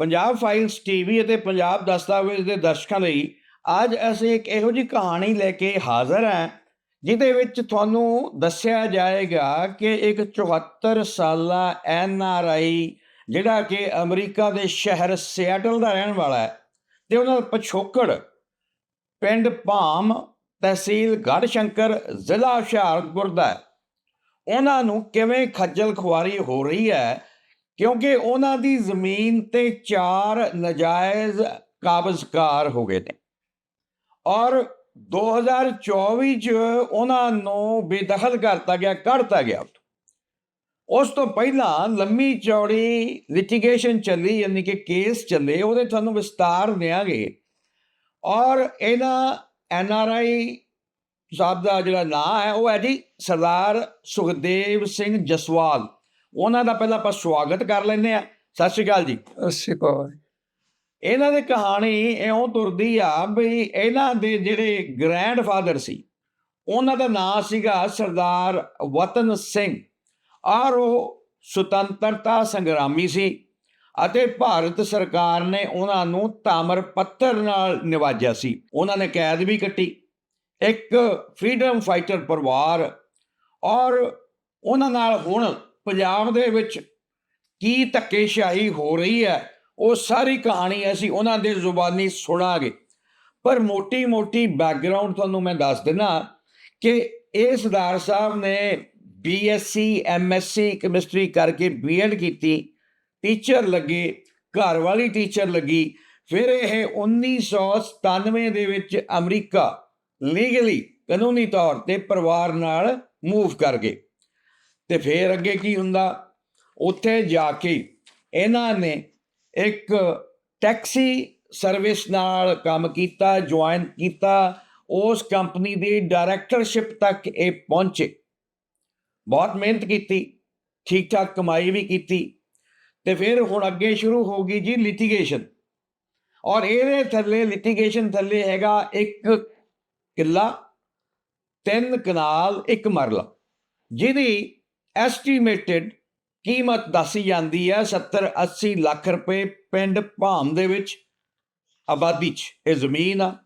Punjab files TV ਅਤੇ ਪੰਜਾਬ ਦਸਤਾਵੇਜ਼ ਦੇ ਦਰਸ਼ਕਾਂ ਲਈ ਅੱਜ ਅਸੀਂ ਇੱਕ ਇਹੋ ਜਿਹੀ ਕਹਾਣੀ ਲੈ ਕੇ ਹਾਜ਼ਰ ਹਾਂ, ਜਿਹਦੇ ਵਿੱਚ ਤੁਹਾਨੂੰ ਦੱਸਿਆ ਜਾਏਗਾ ਕਿ ਇੱਕ 74 ਸਾਲਾ ਐਨ ਆਰ ਆਈ ਜਿਹੜਾ ਕਿ ਅਮਰੀਕਾ ਦੇ ਸ਼ਹਿਰ ਸਿਆਟਲ ਦਾ ਰਹਿਣ ਵਾਲਾ ਹੈ ਤੇ ਉਹਨਾਂ ਦਾ ਪਿਛੋਕੜ ਪਿੰਡ ਭਾਮ ਤਹਿਸੀਲ ਗੜਸ਼ੰਕਰ, ਜ਼ਿਲ੍ਹਾ ਹੁਸ਼ਿਆਰਪੁਰ ਦਾ ਉਹਨਾਂ ਨੂੰ ਕਿਵੇਂ ਖੱਜਲ ਖੁਆਰੀ ਹੋ ਰਹੀ ਹੈ ਕਿਉਂਕਿ ਉਹਨਾਂ ਦੀ ਜ਼ਮੀਨ ਤੇ ਚਾਰ ਨਜਾਇਜ਼ ਕਾਬਜ਼ਕਾਰ ਹੋ ਗਏ ਨੇ। ਔਰ 2024 ਚ ਉਹਨਾਂ ਨੂੰ ਬੇਦਖਲ ਕਰਤਾ ਗਿਆ, ਕੱਢਤਾ ਗਿਆ। ਉਸ ਤੋਂ ਪਹਿਲਾਂ ਲੰਮੀ ਚੌੜੀ ਲਿਟੀਗੇਸ਼ਨ ਚੱਲੀ, ਯਾਨੀ ਕਿ ਕੇਸ ਚੱਲੇ, ਉਹਦੇ ਤੁਹਾਨੂੰ ਵਿਸਤਾਰ ਦਿਆਂਗੇ। ਔਰ ਇਹਨਾਂ ਐਨ ਆਰ ਆਈ ਸਾਹਿਬ ਦਾ ਜਿਹੜਾ ਨਾਂ ਹੈ, ਉਹ ਹੈ ਜੀ ਸਰਦਾਰ ਸੁਖਦੇਵ ਸਿੰਘ ਜਸਵਾਲ। ਉਹਨਾਂ ਦਾ ਪਹਿਲਾਂ ਆਪਾਂ ਸਵਾਗਤ ਕਰ ਲੈਂਦੇ ਆ ਸਤਿ ਸ਼੍ਰੀ ਅਕਾਲ ਜੀ। ਅੱਛੀ ਕੌਰ ਇਹਨਾਂ ਦੀ ਕਹਾਣੀ ਇਉਂ ਤੁਰਦੀ ਆ ਵੀ ਇਹਨਾਂ ਦੇ ਜਿਹੜੇ ਗ੍ਰੈਂਡਫਾਦਰ ਸੀ ਉਹਨਾਂ ਦਾ ਨਾਂ ਸੀਗਾ ਸਰਦਾਰ ਵਤਨ ਸਿੰਘ। ਔਰ ਉਹ ਸੁਤੰਤਰਤਾ ਸੰਗਰਾਮੀ ਸੀ ਅਤੇ ਭਾਰਤ ਸਰਕਾਰ ਨੇ ਉਹਨਾਂ ਨੂੰ ਤਾਮਰ ਪੱਤਰ ਨਾਲ ਨਿਵਾਜਿਆ ਸੀ। ਉਹਨਾਂ ਨੇ ਕੈਦ ਵੀ ਕੱਟੀ ਇੱਕ ਫਰੀडम ਫਾਈਟਰ ਪਰਿਵਾਰ ਔਰ ਉਹਨਾਂ ਨਾਲ ਹੁਣ ਪੰਜਾਬ ਦੇ ਵਿੱਚ ਕੀ ਧੱਕੇਸ਼ਾਹੀ ਹੋ ਰਹੀ ਹੈ, ਉਹ ਸਾਰੀ ਕਹਾਣੀ ਅਸੀਂ ਉਹਨਾਂ ਦੇ ਜ਼ੁਬਾਨੀ ਸੁਣਾਂਗੇ। ਪਰ ਮੋਟੀ-ਮੋਟੀ ਬੈਕਗ੍ਰਾਉਂਡ ਤੁਹਾਨੂੰ ਮੈਂ ਦੱਸ ਦਿੰਦਾ ਕਿ ਇਹ ਸਰਦਾਰ ਸਾਹਿਬ ਨੇ ਬੀਐਸਸੀ ਐਮਐਸਸੀ ਕੈਮਿਸਟਰੀ ਕਰਕੇ ਬੀਐਡ ਕੀਤੀ ਟੀਚਰ ਲੱਗੇ, ਘਰ ਵਾਲੀ ਟੀਚਰ ਲੱਗੀ, ਫਿਰ ਇਹ 1997 ਦੇ ਵਿੱਚ ਅਮਰੀਕਾ ਲੀਗਲੀ ਕਾਨੂੰਨੀ ਤੌਰ ਤੇ ਪਰਿਵਾਰ ਨਾਲ ਮੂਵ ਕਰ ਗਏ। ਤੇ ਫਿਰ ਅੱਗੇ ਕੀ ਹੁੰਦਾ? ਉੱਥੇ ਜਾ ਕੇ ਇਹਨਾਂ ਨੇ ਇੱਕ ਟੈਕਸੀ ਸਰਵਿਸ ਨਾਲ ਕੰਮ ਕੀਤਾ, ਜੁਆਇਨ ਕੀਤਾ। ਉਸ ਕੰਪਨੀ ਦੀ ਡਾਇਰੈਕਟਰਸ਼ਿਪ ਤੱਕ ਇਹ ਪਹੁੰਚੇ। ਬਹੁਤ ਮਿਹਨਤ ਕੀਤੀ ਠੀਕ ਠਾਕ ਕਮਾਈ ਵੀ ਕੀਤੀ। ਤੇ ਫਿਰ ਹੁਣ ਅੱਗੇ ਸ਼ੁਰੂ ਹੋ ਗਈ ਜੀ ਲਿਟੀਗੇਸ਼ਨ ਔਰ ਇਹਦੇ ਥੱਲੇ ਲਿਟੀਗੇਸ਼ਨ ਥੱਲੇ ਹੈਗਾ ਇੱਕ ਕਿੱਲਾ, ਤਿੰਨ ਕਨਾਲ, ਇੱਕ ਮਰਲਾ। ਜਿਹਦੀ ਐਸਟੀਮੇਟਿਡ ਕੀਮਤ ਦੱਸੀ ਜਾਂਦੀ ਹੈ 70 80 ਲੱਖ ਰੁਪਏ ਪਿੰਡ ਭਾਮ ਦੇ ਵਿੱਚ। ਆਬਾਦੀ 'ਚ ਇਹ ਜ਼ਮੀਨ ਆ।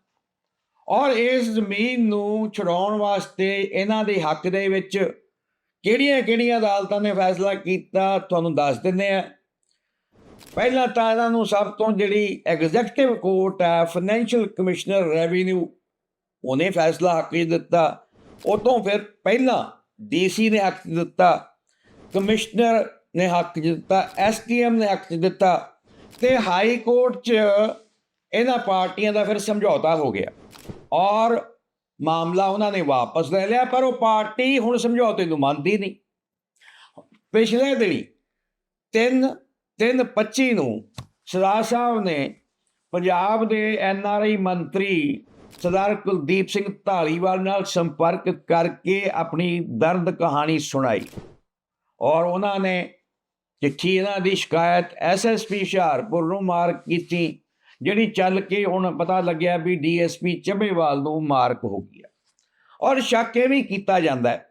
ਔਰ ਇਸ ਜ਼ਮੀਨ ਨੂੰ ਛਡਾਉਣ ਵਾਸਤੇ ਇਹਨਾਂ ਦੇ ਹੱਕ ਦੇ ਵਿੱਚ ਕਿਹੜੀਆਂ ਕਿਹੜੀਆਂ ਅਦਾਲਤਾਂ ਨੇ ਫੈਸਲਾ ਕੀਤਾ, ਤੁਹਾਨੂੰ ਦੱਸ ਦਿੰਦੇ ਆ ਪਹਿਲਾਂ ਤਾਂ ਇਹਨਾਂ ਨੂੰ ਸਭ ਤੋਂ ਜਿਹੜੀ ਐਗਜ਼ੈਕਟਿਵ ਕੋਰਟ ਹੈ, ਫਾਈਨੈਂਸ਼ੀਅਲ ਕਮਿਸ਼ਨਰ ਰੈਵਨਿਊ, ਉਹਨੇ ਫੈਸਲਾ ਹੱਕ ਦਿੱਤਾ। ਉਹ ਤੋਂ ਫਿਰ ਪਹਿਲਾਂ ਡੀਸੀ ਨੇ ਹੱਕ ਦਿੱਤਾ, ਕਮਿਸ਼ਨਰ ਨੇ ਹੱਕ 'ਚ ਦਿੱਤਾ ਐਸਟੀਐਮ ਨੇ ਹੱਕ ਦਿੱਤਾ ਤੇ ਹਾਈ ਕੋਰਟ 'ਚ ਇਹਨਾਂ ਪਾਰਟੀਆਂ ਦਾ ਫਿਰ ਸਮਝੌਤਾ ਹੋ ਗਿਆ ਔਰ ਮਾਮਲਾ ਉਹਨਾਂ ਨੇ ਵਾਪਸ ਲੈ ਲਿਆ, ਪਰ ਉਹ ਪਾਰਟੀ ਹੁਣ ਸਮਝੌਤੇ ਨੂੰ ਮੰਨਦੀ ਨਹੀਂ। ਪਿਛਲੇ ਦਿਨੀ 3 325 ਨੂੰ ਸਰਦਾਰ ਸਾਹਿਬ ਨੇ ਪੰਜਾਬ ਦੇ ਐੱਨ ਆਰ ਆਈ ਮੰਤਰੀ ਸਰਦਾਰ ਕੁਲਦੀਪ ਸਿੰਘ ਢਾਲੀਵਾਲ ਨਾਲ ਸੰਪਰਕ ਕਰਕੇ ਆਪਣੀ ਦਰਦ ਕਹਾਣੀ ਸੁਣਾਈ। ਔਰ ਉਹਨਾਂ ਨੇ ਚਿੱਠੀ ਇਹਨਾਂ ਦੀ ਸ਼ਿਕਾਇਤ ਐਸਐਸਪੀ ਹੁਸ਼ਿਆਰਪੁਰ ਨੂੰ ਮਾਰਕ ਕੀਤੀ, ਜਿਹੜੀ ਚੱਲ ਕੇ ਹੁਣ ਪਤਾ ਲੱਗਿਆ ਵੀ ਡੀਐਸਪੀ ਚੱਬੇਵਾਲ ਨੂੰ ਮਾਰਕ ਹੋ ਗਿਆ ਔਰ ਸ਼ੱਕ ਇਹ ਵੀ ਕੀਤਾ ਜਾਂਦਾ ਹੈ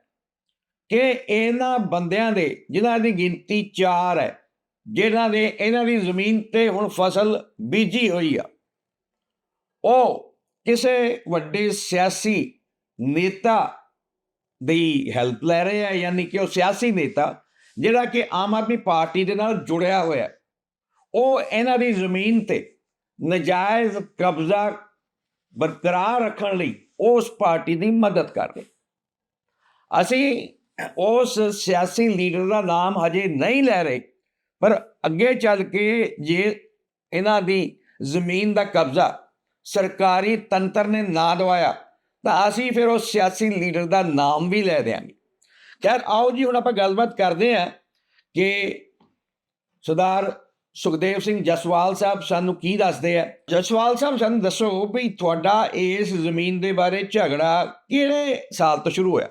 ਕਿ ਇਹਨਾਂ ਬੰਦਿਆਂ ਦੇ, ਜਿਨ੍ਹਾਂ ਦੀ ਗਿਣਤੀ 4 ਹੈ ਜਿਨ੍ਹਾਂ ਦੇ ਇਹਨਾਂ ਦੀ ਜ਼ਮੀਨ ਤੇ ਹੁਣ ਫਸਲ ਬੀਜੀ ਹੋਈ ਆ, ਉਹ ਕਿਸੇ ਵੱਡੇ ਸਿਆਸੀ ਨੇਤਾ ਦੀ ਹੈਲਪ ਲੈ ਰਹੇ ਆ, ਯਾਨੀ ਕਿ ਉਹ ਸਿਆਸੀ ਨੇਤਾ, ਜਿਹੜਾ ਕਿ ਆਮ ਆਦਮੀ ਪਾਰਟੀ ਦੇ ਨਾਲ ਜੁੜਿਆ ਹੋਇਆ ਉਹ ਇਹਨਾਂ ਦੀ ਜ਼ਮੀਨ ਤੇ ਨਜਾਇਜ਼ ਕਬਜ਼ਾ ਬਰਕਰਾਰ ਰੱਖਣ ਲਈ ਉਸ ਪਾਰਟੀ ਦੀ ਮਦਦ ਕਰ ਰਹੇ ਅਸੀਂ ਉਸ ਸਿਆਸੀ ਲੀਡਰ ਦਾ ਨਾਮ ਹਜੇ ਨਹੀਂ ਲੈ ਰਹੇ, ਪਰ ਅੱਗੇ ਚੱਲ ਕੇ ਜੇ ਇਹਨਾਂ ਦੀ ਜ਼ਮੀਨ ਦਾ ਕਬਜ਼ਾ ਸਰਕਾਰੀ ਤੰਤਰ ਨੇ ਨਾ ਦਵਾਇਆ, ਤਾਂ ਅਸੀਂ ਫਿਰ ਉਸ ਸਿਆਸੀ ਲੀਡਰ ਦਾ ਨਾਮ ਵੀ ਲੈ ਦਿਆਂਗੇ। ਖੈਰ, ਆਓ ਜੀ, ਹੁਣ ਆਪਾਂ ਗੱਲਬਾਤ ਕਰਦੇ ਹਾਂ ਕਿ ਸਰਦਾਰ ਸੁਖਦੇਵ ਸਿੰਘ ਜਸਵਾਲ ਸਾਹਿਬ ਸਾਨੂੰ ਕੀ ਦੱਸਦੇ ਆ? ਜਸਵਾਲ ਸਾਹਿਬ, ਸਾਨੂੰ ਦੱਸੋ ਵੀ ਤੁਹਾਡਾ ਇਸ ਜ਼ਮੀਨ ਦੇ ਬਾਰੇ ਝਗੜਾ ਕਿਹੜੇ ਸਾਲ ਤੋਂ ਸ਼ੁਰੂ ਹੋਇਆ?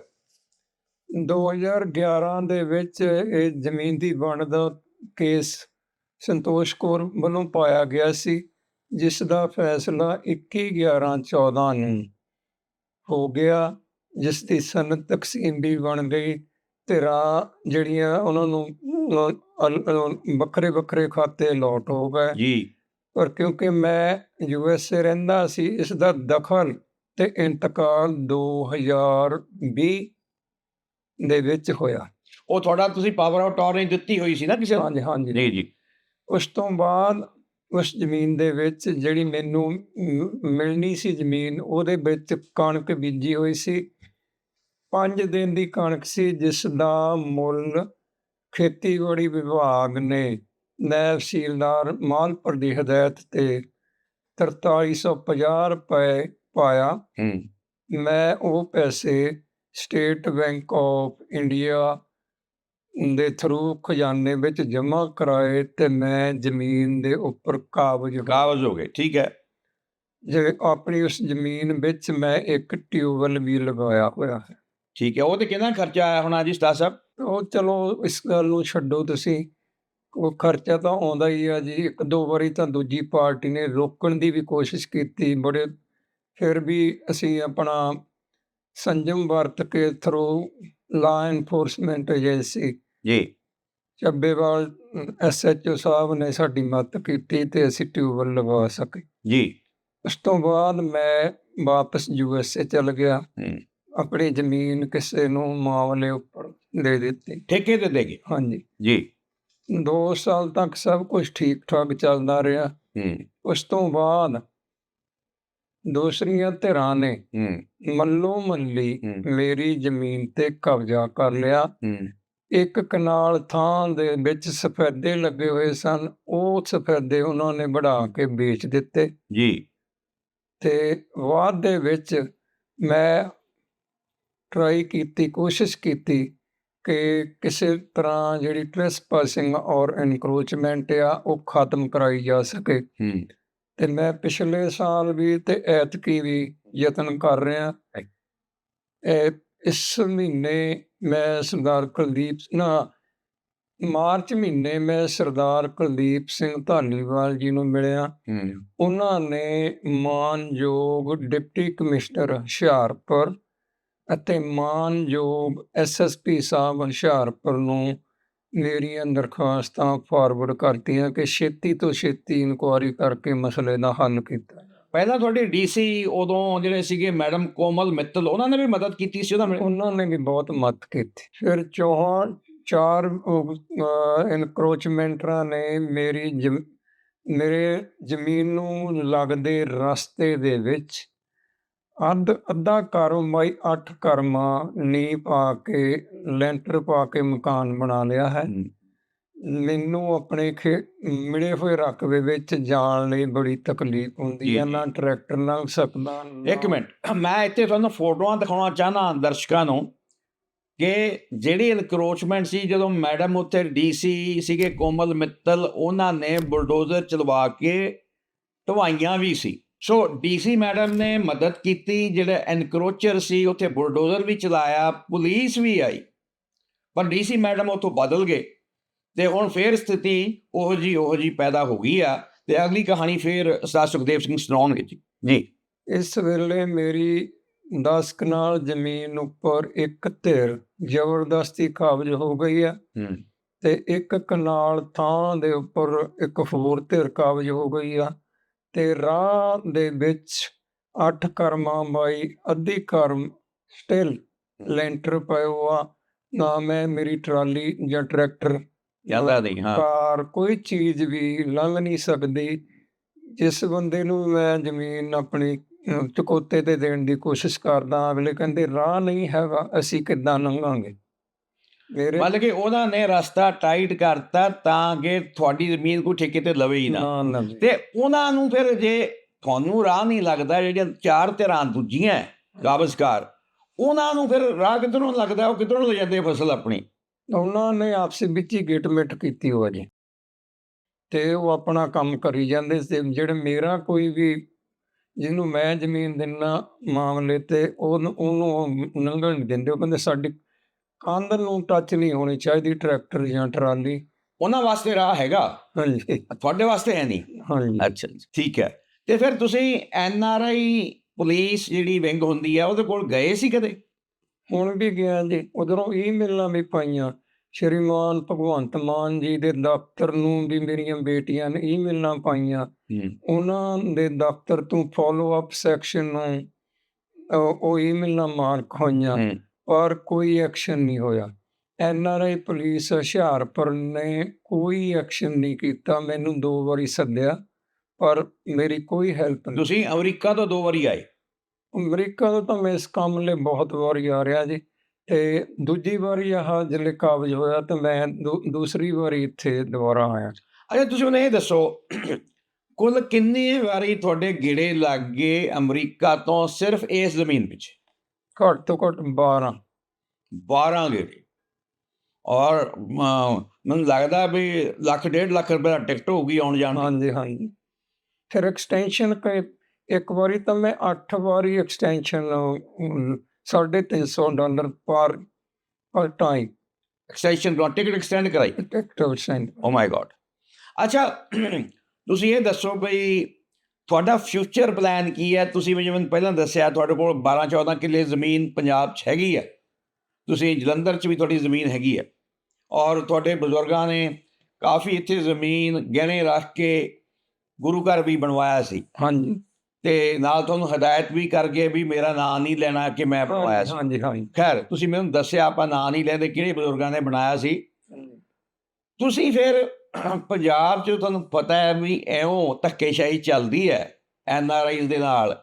2011 ਦੇ ਵਿੱਚ ਇਹ ਜ਼ਮੀਨ ਦੀ ਵੰਡ ਦਾ ਕੇਸ ਸੰਤੋਸ਼ ਕੌਰ ਵੱਲੋਂ ਪਾਇਆ ਗਿਆ ਸੀ। ਜਿਸ ਦਾ ਫੈਸਲਾ 21/11/14 ਨੂੰ ਹੋ ਗਿਆ ਜਿਸ ਦੀ ਸਨਦ ਤਕਸੀਮ ਵੀ ਬਣ ਗਈ ਧਿਰਾਂ ਜਿਹੜੀਆਂ ਉਹਨਾਂ ਨੂੰ ਵੱਖਰੇ ਵੱਖਰੇ ਖਾਤੇ ਲੋਟ ਹੋ ਗਏ। ਜੀ। ਪਰ ਕਿਉਂਕਿ ਮੈਂ ਯੂਐਸਏ ਰਹਿੰਦਾ ਸੀ ਇਸ ਦਾ ਦਖਲ ਤੇ ਇੰਤਕਾਲ 2020 ਦੇ ਵਿੱਚ ਹੋਇਆ। ਉਹ ਤੁਹਾਡਾ ਤੁਸੀਂ ਪਾਵਰ ਆਫ ਟਾਰਨੀ ਦਿੱਤੀ ਹੋਈ ਸੀ ਨਾ ਕਿਸੇ? ਹਾਂਜੀ ਹਾਂਜੀ। ਜੀ ਜੀ। ਉਸ ਤੋਂ ਬਾਅਦ ਉਸ ਜ਼ਮੀਨ ਦੇ ਵਿੱਚ ਜਿਹੜੀ ਮੈਨੂੰ ਮਿਲਣੀ ਸੀ ਜ਼ਮੀਨ ਉਹਦੇ ਵਿੱਚ ਕਣਕ ਬੀਜੀ ਹੋਈ ਸੀ। ਪੰਜ ਦਿਨ ਦੀ ਕਣਕ ਸੀ ਜਿਸ ਦਾ ਮੁੱਲ ਖੇਤੀਬਾੜੀ ਵਿਭਾਗ ਨੇ ਨਾਇਬ ਤਹਿਸੀਲਦਾਰ ਮਾਲਪੁਰ ਦੀ ਹਦਾਇਤ ਤੇ 4350 ਰੁਪਏ ਪਾਇਆ। ਮੈਂ ਉਹ ਪੈਸੇ ਸਟੇਟ ਬੈਂਕ ਆਫ ਇੰਡੀਆ ਦੇ ਥਰੂ ਖਜ਼ਾਨੇ ਵਿੱਚ ਜਮ੍ਹਾਂ ਕਰਾਏ ਤੇ ਮੈਂ ਜ਼ਮੀਨ ਦੇ ਉੱਪਰ ਕਾਬਜ਼ ਕਾਬਜ਼ ਹੋ ਗਏ ਠੀਕ ਹੈ। ਜਿਵੇਂ ਆਪਣੀ ਉਸ ਜ਼ਮੀਨ ਵਿੱਚ ਮੈਂ ਇੱਕ ਟਿਊਬਵੈੱਲ ਵੀ ਲਗਾਇਆ ਹੋਇਆ ਹੈ। ਠੀਕ ਹੈ ਉਹ ਤੇ ਕਿੰਨਾ ਖਰਚਾ ਆਇਆ ਹੋਣਾ ਜੀ ਸਟਾ ਸਾਹਿਬ? ਉਹ ਚਲੋ ਇਸ ਗੱਲ ਨੂੰ ਛੱਡੋ ਤੁਸੀਂ ਉਹ ਖਰਚਾ ਤਾਂ ਆਉਂਦਾ ਹੀ ਆ ਜੀ ਇੱਕ ਦੋ ਵਾਰੀ ਤਾਂ ਦੂਜੀ ਪਾਰਟੀ ਨੇ ਰੋਕਣ ਦੀ ਵੀ ਕੋਸ਼ਿਸ਼ ਕੀਤੀ ਬੜੇ ਫਿਰ ਵੀ ਅਸੀਂ ਆਪਣਾ ਸੰਜਮ ਵਰਤ ਕੇ ਥਰੂ ਲਾ ਐਨਫੋਰਸਮੈਂਟ ਏਜੰਸੀ ਜੀ। ਚੱਬੇਵਾਲ ਐਸਐਚਓ ਸਾਹਿਬ ਨੇ ਸਾਡੀ ਮਦਦ ਕੀਤੀ ਤੇ ਅਸੀਂ ਟਿਊਬਵੈੱਲ ਲਗਵਾ ਸਕੇ। ਜੀ। ਉਸ ਤੋਂ ਬਾਅਦ ਮੈਂ ਵਾਪਸ ਯੂਐਸਏ ਚਲ ਗਿਆ। ਆਪਣੀ ਜ਼ਮੀਨ ਕਿਸੇ ਨੂੰ ਮਾਮਲੇ ਉੱਪਰ ਦੇ ਦਿੱਤੀ। ਠੇਕੇ ਤੇ ਦੇ ਗਏ? ਹਾਂਜੀ। ਜੀ। 2 ਸਾਲ ਤੱਕ ਸਭ ਕੁਝ ਠੀਕ ਠਾਕ ਚੱਲਦਾ ਰਿਹਾ। ਉਸ ਤੋਂ ਬਾਅਦ ਦੂਸਰੀਆਂ ਧਿਰਾਂ ਨੇ ਮੱਲੋ ਮੱਲੀ। ਮੇਰੀ ਜ਼ਮੀਨ ਤੇ ਕਬਜ਼ਾ ਕਰ ਲਿਆ। ਇੱਕ ਕਨਾਲ ਥਾਂ ਦੇ ਵਿੱਚ ਸਫੈਦੇ ਲੱਗੇ ਹੋਏ ਸਨ। ਉਹ ਸਫੈਦੇ ਉਹਨਾਂ ਨੇ ਵਢਾ ਕੇ ਵੇਚ ਦਿੱਤੇ। ਜੀ। ਤੇ ਬਾਅਦ ਦੇ ਵਿੱਚ ਮੈਂ ਟਰਾਈ ਕੀਤੀ ਕੋਸ਼ਿਸ਼ ਕੀਤੀ ਕਿ ਕਿਸੇ ਤਰ੍ਹਾਂ ਜਿਹੜੀ ਟ੍ਰੈਸਪਾਸਿੰਗ ਔਰ ਐਨਕਰੋਚਮੈਂਟ ਆ ਉਹ ਖਤਮ ਕਰਾਈ ਜਾ ਸਕੇ। ਹੂੰ। ਤੇ ਮੈਂ ਪਿਛਲੇ ਸਾਲ ਵੀ ਤੇ ਐਤਕੀ ਵੀ ਯਤਨ ਕਰ ਰਿਹਾ। ਇਹ ਇਸ ਮਹੀਨੇ ਮੈਂ ਸਰਦਾਰ ਕੁਲਦੀਪ ਨਾ ਮਾਰਚ ਮਹੀਨੇ ਮੈਂ ਸਰਦਾਰ ਕੁਲਦੀਪ ਸਿੰਘ ਧਾਲੀਵਾਲ ਜੀ ਨੂੰ ਮਿਲਿਆ ਹੂੰ ਉਹਨਾਂ ਨੇ ਮਾਨਯੋਗ ਡਿਪਟੀ ਕਮਿਸ਼ਨਰ ਹੁਸ਼ਿਆਰਪੁਰ ਅਤੇ ਮਾਨਯੋਗ ਐਸਐਸਪੀ ਸਾਹਿਬ ਹੁਸ਼ਿਆਰਪੁਰ ਨੂੰ ਮੇਰੀਆਂ ਦਰਖਾਸਤਾਂ ਫਾਰਵਰਡ ਕਰਤੀਆਂ ਕਿ ਛੇਤੀ ਤੋਂ ਛੇਤੀ ਇਨਕੁਆਰੀ ਕਰਕੇ ਮਸਲੇ ਦਾ ਹੱਲ ਕੀਤਾ। ਪਹਿਲਾਂ ਤੁਹਾਡੀ ਡੀਸੀ ਉਦੋਂ ਜਿਹੜੇ ਸੀਗੇ ਮੈਡਮ ਕੋਮਲ ਮਿੱਤਲ ਉਹਨਾਂ ਨੇ ਵੀ ਮਦਦ ਕੀਤੀ ਸੀ ਉਹਦਾ ਮਿਲ- ਉਹਨਾਂ ਨੇ ਵੀ ਬਹੁਤ ਮਦਦ ਕੀਤੀ ਫਿਰ ਚੌਹਾਂ ਚਾਰ ਇਨਕਰੋਚਮੈਂਟਰਾਂ ਨੇ ਮੇਰੀ ਜ਼ਮ- ਮੇਰੇ ਜ਼ਮੀਨ ਨੂੰ ਲੱਗਦੇ ਰਸਤੇ ਦੇ ਵਿੱਚ ਅੱਧ ਅੱਧਾ ਕਰਮਾਈ ਅੱਠ ਕਰਮਾ ਨੀ ਪਾ ਕੇ ਲੈਂਟਰ ਪਾ ਕੇ ਮਕਾਨ ਬਣਾ ਲਿਆ ਹੂੰ। ਮੈਨੂੰ ਆਪਣੇ ਖੇ ਮਿਲੇ ਹੋਏ ਰਕਬੇ ਵਿੱਚ ਜਾਣ ਲਈ ਬੜੀ ਤਕਲੀਫ ਹੁੰਦੀ ਜੀ, ਹੈ ਜੀ। ਨਾ ਟਰੈਕਟਰ ਨਾਲ ਸਕਦਾ ਇੱਕ ਮਿੰਟ ਮੈਂ ਇੱਥੇ ਤੁਹਾਨੂੰ ਫੋਟੋਆਂ ਦਿਖਾਉਣਾ ਚਾਹਨਾ ਦਰਸ਼ਕਾਂ ਨੂੰ ਕਿ ਜਿਹੜੀ ਇਨਕਰੋਚਮੈਂਟ ਸੀ ਜਦੋਂ ਮੈਡਮ ਉੱਥੇ ਡੀਸੀ ਸੀਗੇ ਕੋਮਲ ਮਿੱਤਲ ਉਹਨਾਂ ਨੇ ਬੁਲਡੋਜ਼ਰ ਚਲਵਾ ਕੇ ਢਵਾਈਆਂ ਵੀ ਸੀ। ਸੋ ਡੀਸੀ ਮੈਡਮ ਨੇ ਮਦਦ ਕੀਤੀ ਜਿਹੜੇ ਐਨਕਰੋਚਰ ਸੀ ਉੱਥੇ ਬੁਲਡੋਜ਼ਰ ਵੀ ਚਲਾਇਆ ਪੁਲਿਸ ਵੀ ਆਈ। ਪਰ ਡੀਸੀ ਮੈਡਮ ਉੱਥੋਂ ਬਦਲ ਗਏ। ਤੇ ਹੁਣ ਫੇਰ ਸਥਿਤੀ ਉਹ ਜੀ ਉਹ ਜੀ ਪੈਦਾ ਹੋ ਗਈ ਆ ਤੇ ਅਗਲੀ ਕਹਾਣੀ ਫੇਰ ਉਸਤਾਦ ਸੁਖਦੇਵ ਸਿੰਘ ਸੁਣਾਉਣਗੇ ਜੀ। ਜੀ। ਇਸ ਵੇਲੇ ਮੇਰੀ 10 ਕਨਾਲ ਜ਼ਮੀਨ ਉੱਪਰ ਇੱਕ ਧਿਰ ਜ਼ਬਰਦਸਤੀ ਕਾਬਜ਼ ਹੋ ਗਈ ਹੂੰ। ਤੇ ਇੱਕ ਕਨਾਲ ਥਾਂ ਦੇ ਉੱਪਰ ਇੱਕ ਹੋਰ ਧਿਰ ਕਾਬਜ਼ ਹੋ ਗਈ ਆ। ਤੇ ਰਾਹ ਦੇ ਵਿੱਚ ਅੱਠ ਕਰਮਾਂ ਬਾਈ ਅੱਧੀ ਕਰਮ ਸਟਿਲ ਲੈਂਟਰ ਪਿਆ ਆ ਨਾ ਮੈਂ ਮੇਰੀ ਟਰਾਲੀ ਜਾਂ ਟਰੈਕਟਰ ਜਾਂਦਾ ਨਹੀਂ ਹਾਂ। ਕਾਰ ਕੋਈ ਚੀਜ਼ ਵੀ ਲੰਘ ਨਹੀਂ ਸਕਦੀ ਜਿਸ ਬੰਦੇ ਨੂੰ ਮੈਂ ਜ਼ਮੀਨ ਆਪਣੀ ਚੁਕੋਤੇ ਤੇ ਦੇਣ ਦੀ ਕੋਸ਼ਿਸ਼ ਕਰਦਾ ਅਗਲੇ ਕਹਿੰਦੇ ਰਾਹ ਨਹੀਂ ਹੈਗਾ ਅਸੀਂ ਕਿੱਦਾਂ ਲੰਘਾਂਗੇ? ਮੇਰੇ ਮਤਲਬ ਕਿ ਉਹਨਾਂ ਨੇ ਰਸਤਾ ਟਾਈਟ ਕਰਤਾ ਤਾਂ ਕਿ ਤੁਹਾਡੀ ਜ਼ਮੀਨ ਕੋਈ ਠੇਕੇ ਤੇ ਲਵੇ ਹੀ ਨਾ। ਤੇ ਉਹਨਾਂ ਨੂੰ ਫਿਰ ਜੇ ਤੁਹਾਨੂੰ ਰਾਹ ਨਹੀਂ ਲੱਗਦਾ ਜਿਹੜੀਆਂ ਚਾਰ ਧਿਰਾਂ ਦੂਜੀਆਂ ਕਾਬਜ਼ਕਾਰ ਉਹਨਾਂ ਨੂੰ ਫਿਰ ਰਾਹ ਕਿੱਧਰੋਂ ਲੱਗਦਾ ਉਹ ਕਿੱਧਰੋਂ ਲੈ ਜਾਂਦੇ ਫਸਲ ਆਪਣੀ? ਉਹਨਾਂ ਨੇ ਆਪਸ ਵਿੱਚ ਹੀ ਗਿਟਮਿਟ ਕੀਤੀ ਹੋਆ ਜੀ ਤੇ ਉਹ ਆਪਣਾ ਕੰਮ ਕਰੀ ਜਾਂਦੇ ਸੀ। ਜਿਹੜੇ ਮੇਰਾ ਕੋਈ ਵੀ ਜਿਹਨੂੰ ਮੈਂ ਜ਼ਮੀਨ ਦਿੰਨਾ ਮਾਮਲੇ ਤੇ ਉਹਨੂੰ ਉਹਨੂੰ ਲੰਘਣ ਨਹੀਂ ਦਿੰਦੇ। ਉਹ ਕਹਿੰਦੇ ਸਾਡੀ ਕੰਧ ਨੂੰ ਟੱਚ ਨਹੀਂ ਹੋਣੀ ਚਾਹੀਦੀ ਟਰੈਕਟਰ ਜਾਂ ਟਰਾਲੀ। ਉਹਨਾਂ ਵਾਸਤੇ ਰਾਹ ਹੈਗਾ। ਹਾਂਜੀ। ਤੁਹਾਡੇ ਵਾਸਤੇ ਹੈ ਨਹੀਂ। ਹਾਂਜੀ। ਅੱਛਾ ਜੀ, ਠੀਕ ਹੈ। ਤੇ ਫਿਰ ਤੁਸੀਂ ਐਨ ਆਰ ਆਈ ਪੁਲਿਸ ਜਿਹੜੀ ਵਿੰਗ ਹੁੰਦੀ ਆ ਉਹਦੇ ਕੋਲ ਗਏ ਸੀ ਕਦੇ? ਹੁਣ ਵੀ ਗਿਆ ਜੀ ਉਧਰੋਂ ਈਮੇਲਾਂ ਵੀ ਪਾਈਆਂ। ਸ਼੍ਰੀਮਾਨ ਭਗਵੰਤ ਮਾਨ ਜੀ ਦੇ ਦਫ਼ਤਰ ਨੂੰ ਵੀ ਮੇਰੀਆਂ ਬੇਟੀਆਂ ਨੇ ਈਮੇਲਾਂ ਪਾਈਆਂ। ਉਹਨਾਂ ਦੇ ਦਫ਼ਤਰ ਤੋਂ ਫਾਲੋ ਅਪ ਸੈਕਸ਼ਨ ਨੂੰ ਉਹ ਈਮੇਲਾਂ ਮਾਰਕ ਹੋਈਆਂ। ਪਰ ਕੋਈ ਐਕਸ਼ਨ ਨਹੀਂ ਹੋਇਆ। N R I police Hoshiarpur ਨੇ ਕੋਈ ਐਕਸ਼ਨ ਨਹੀਂ ਕੀਤਾ। ਮੈਨੂੰ ਦੋ ਵਾਰੀ ਸੱਦਿਆ ਪਰ ਮੇਰੀ ਕੋਈ ਹੈਲਪ ਨਹੀਂ। ਤੁਸੀਂ ਅਮਰੀਕਾ ਤੋਂ ਦੋ ਵਾਰੀ ਆਏ। ਅਮਰੀਕਾ ਤੋਂ ਤਾਂ ਮੈਂ ਇਸ ਕੰਮ ਲਈ ਬਹੁਤ ਵਾਰੀ ਆ ਰਿਹਾ ਜੀ। ਤੇ ਦੂਜੀ ਵਾਰੀ ਆਹ ਜਿਹੜੇ ਕਾਬਜ ਹੋਇਆ ਤੇ ਮੈਂ ਦੂ- ਦੂਸਰੀ ਵਾਰੀ ਇੱਥੇ ਦੁਬਾਰਾ ਆਇਆ। ਅੱਛਾ ਤੁਸੀਂ ਮੈਨੂੰ ਇਹ ਦੱਸੋ ਕੁੱਲ ਕਿੰਨੀ ਵਾਰੀ ਤੁਹਾਡੇ ਗੇੜੇ ਲੱਗ ਗਏ ਅਮਰੀਕਾ ਤੋਂ ਸਿਰਫ ਇਸ ਜ਼ਮੀਨ ਪਿੱਛੇ ਘੱਟ ਤੋਂ ਘੱਟ 12 12 ਗੇੜੇ। ਔਰ ਅਮ, ਮੈਨੂੰ ਲੱਗਦਾ ਵੀ ਲੱਖ ਡੇਢ ਲੱਖ ਰੁਪਏ ਦਾ ਟਿਕਟ ਹੋਊਗੀ ਆਉਣ ਜਾਣ ਦੀ। ਹਾਂਜੀ ਹਾਂਜੀ। ਫਿਰ ਐਕਸਟੈਂਸ਼ਨ ਕਈ ਇੱਕ ਵਾਰੀ ਤਾਂ ਮੈਂ 8 ਵਾਰੀ ਐਕਸਟੈਂਸ਼ਨ 350 ਡਾਲਰ ਪਰ ਪਰ ਟਾਈਮ ਐਕਸਟੈਂਸ਼ਨ ਤੋਂ ਟਿਕਟ ਐਕਸਟੈਂਡ ਕਰਾਈ? Ticket extend oh my god ਅੱਛਾ ਤੁਸੀਂ ਇਹ ਦੱਸੋ ਬਈ ਤੁਹਾਡਾ ਫਿਊਚਰ ਪਲਾਨ ਕੀ ਹੈ? ਤੁਸੀਂ ਮੈਨੂੰ ਪਹਿਲਾਂ ਦੱਸਿਆ ਤੁਹਾਡੇ ਕੋਲ 12 14 ਕਿੱਲੇ ਜ਼ਮੀਨ ਪੰਜਾਬ 'ਚ ਹੈਗੀ ਹੈ। ਤੁਸੀਂ ਜਲੰਧਰ 'ਚ ਵੀ ਤੁਹਾਡੀ ਜ਼ਮੀਨ ਹੈਗੀ ਹੈ। ਔਰ ਤੁਹਾਡੇ ਬਜ਼ੁਰਗਾਂ ਨੇ ਕਾਫੀ ਇੱਥੇ ਜ਼ਮੀਨ ਗਹਿਣੇ ਰੱਖ ਕੇ ਗੁਰੂ ਘਰ ਵੀ ਬਣਵਾਇਆ ਸੀ। ਹਾਂਜੀ। ਤੇ ਨਾਲ ਤੁਹਾਨੂੰ ਹਦਾਇਤ ਵੀ ਕਰ ਗਏ ਵੀ ਮੇਰਾ ਨਾਂ ਨਹੀਂ ਲੈਣਾ ਕਿ ਮੈਂ ਬਣਵਾਇਆ ਸੀ। ਹਾਂਜੀ ਹਾਂਜੀ। ਖੈਰ ਤੁਸੀਂ ਮੈਨੂੰ ਦੱਸਿਆ ਆਪਾਂ ਨਾਂ ਨਹੀਂ ਲੈਂਦੇ ਕਿਹੜੇ ਬਜ਼ੁਰਗਾਂ ਨੇ ਬਣਾਇਆ ਸੀ। ਤੁਸੀਂ ਫਿਰ ਪੰਜਾਬ 'ਚ ਤੁਹਾਨੂੰ ਪਤਾ ਹੈ ਵੀ ਐਉਂ ਧੱਕੇਸ਼ਾਹੀ ਚੱਲਦੀ ਹੈ ਐਨ ਆਰ ਆਈਜ਼ ਦੇ ਨਾਲ।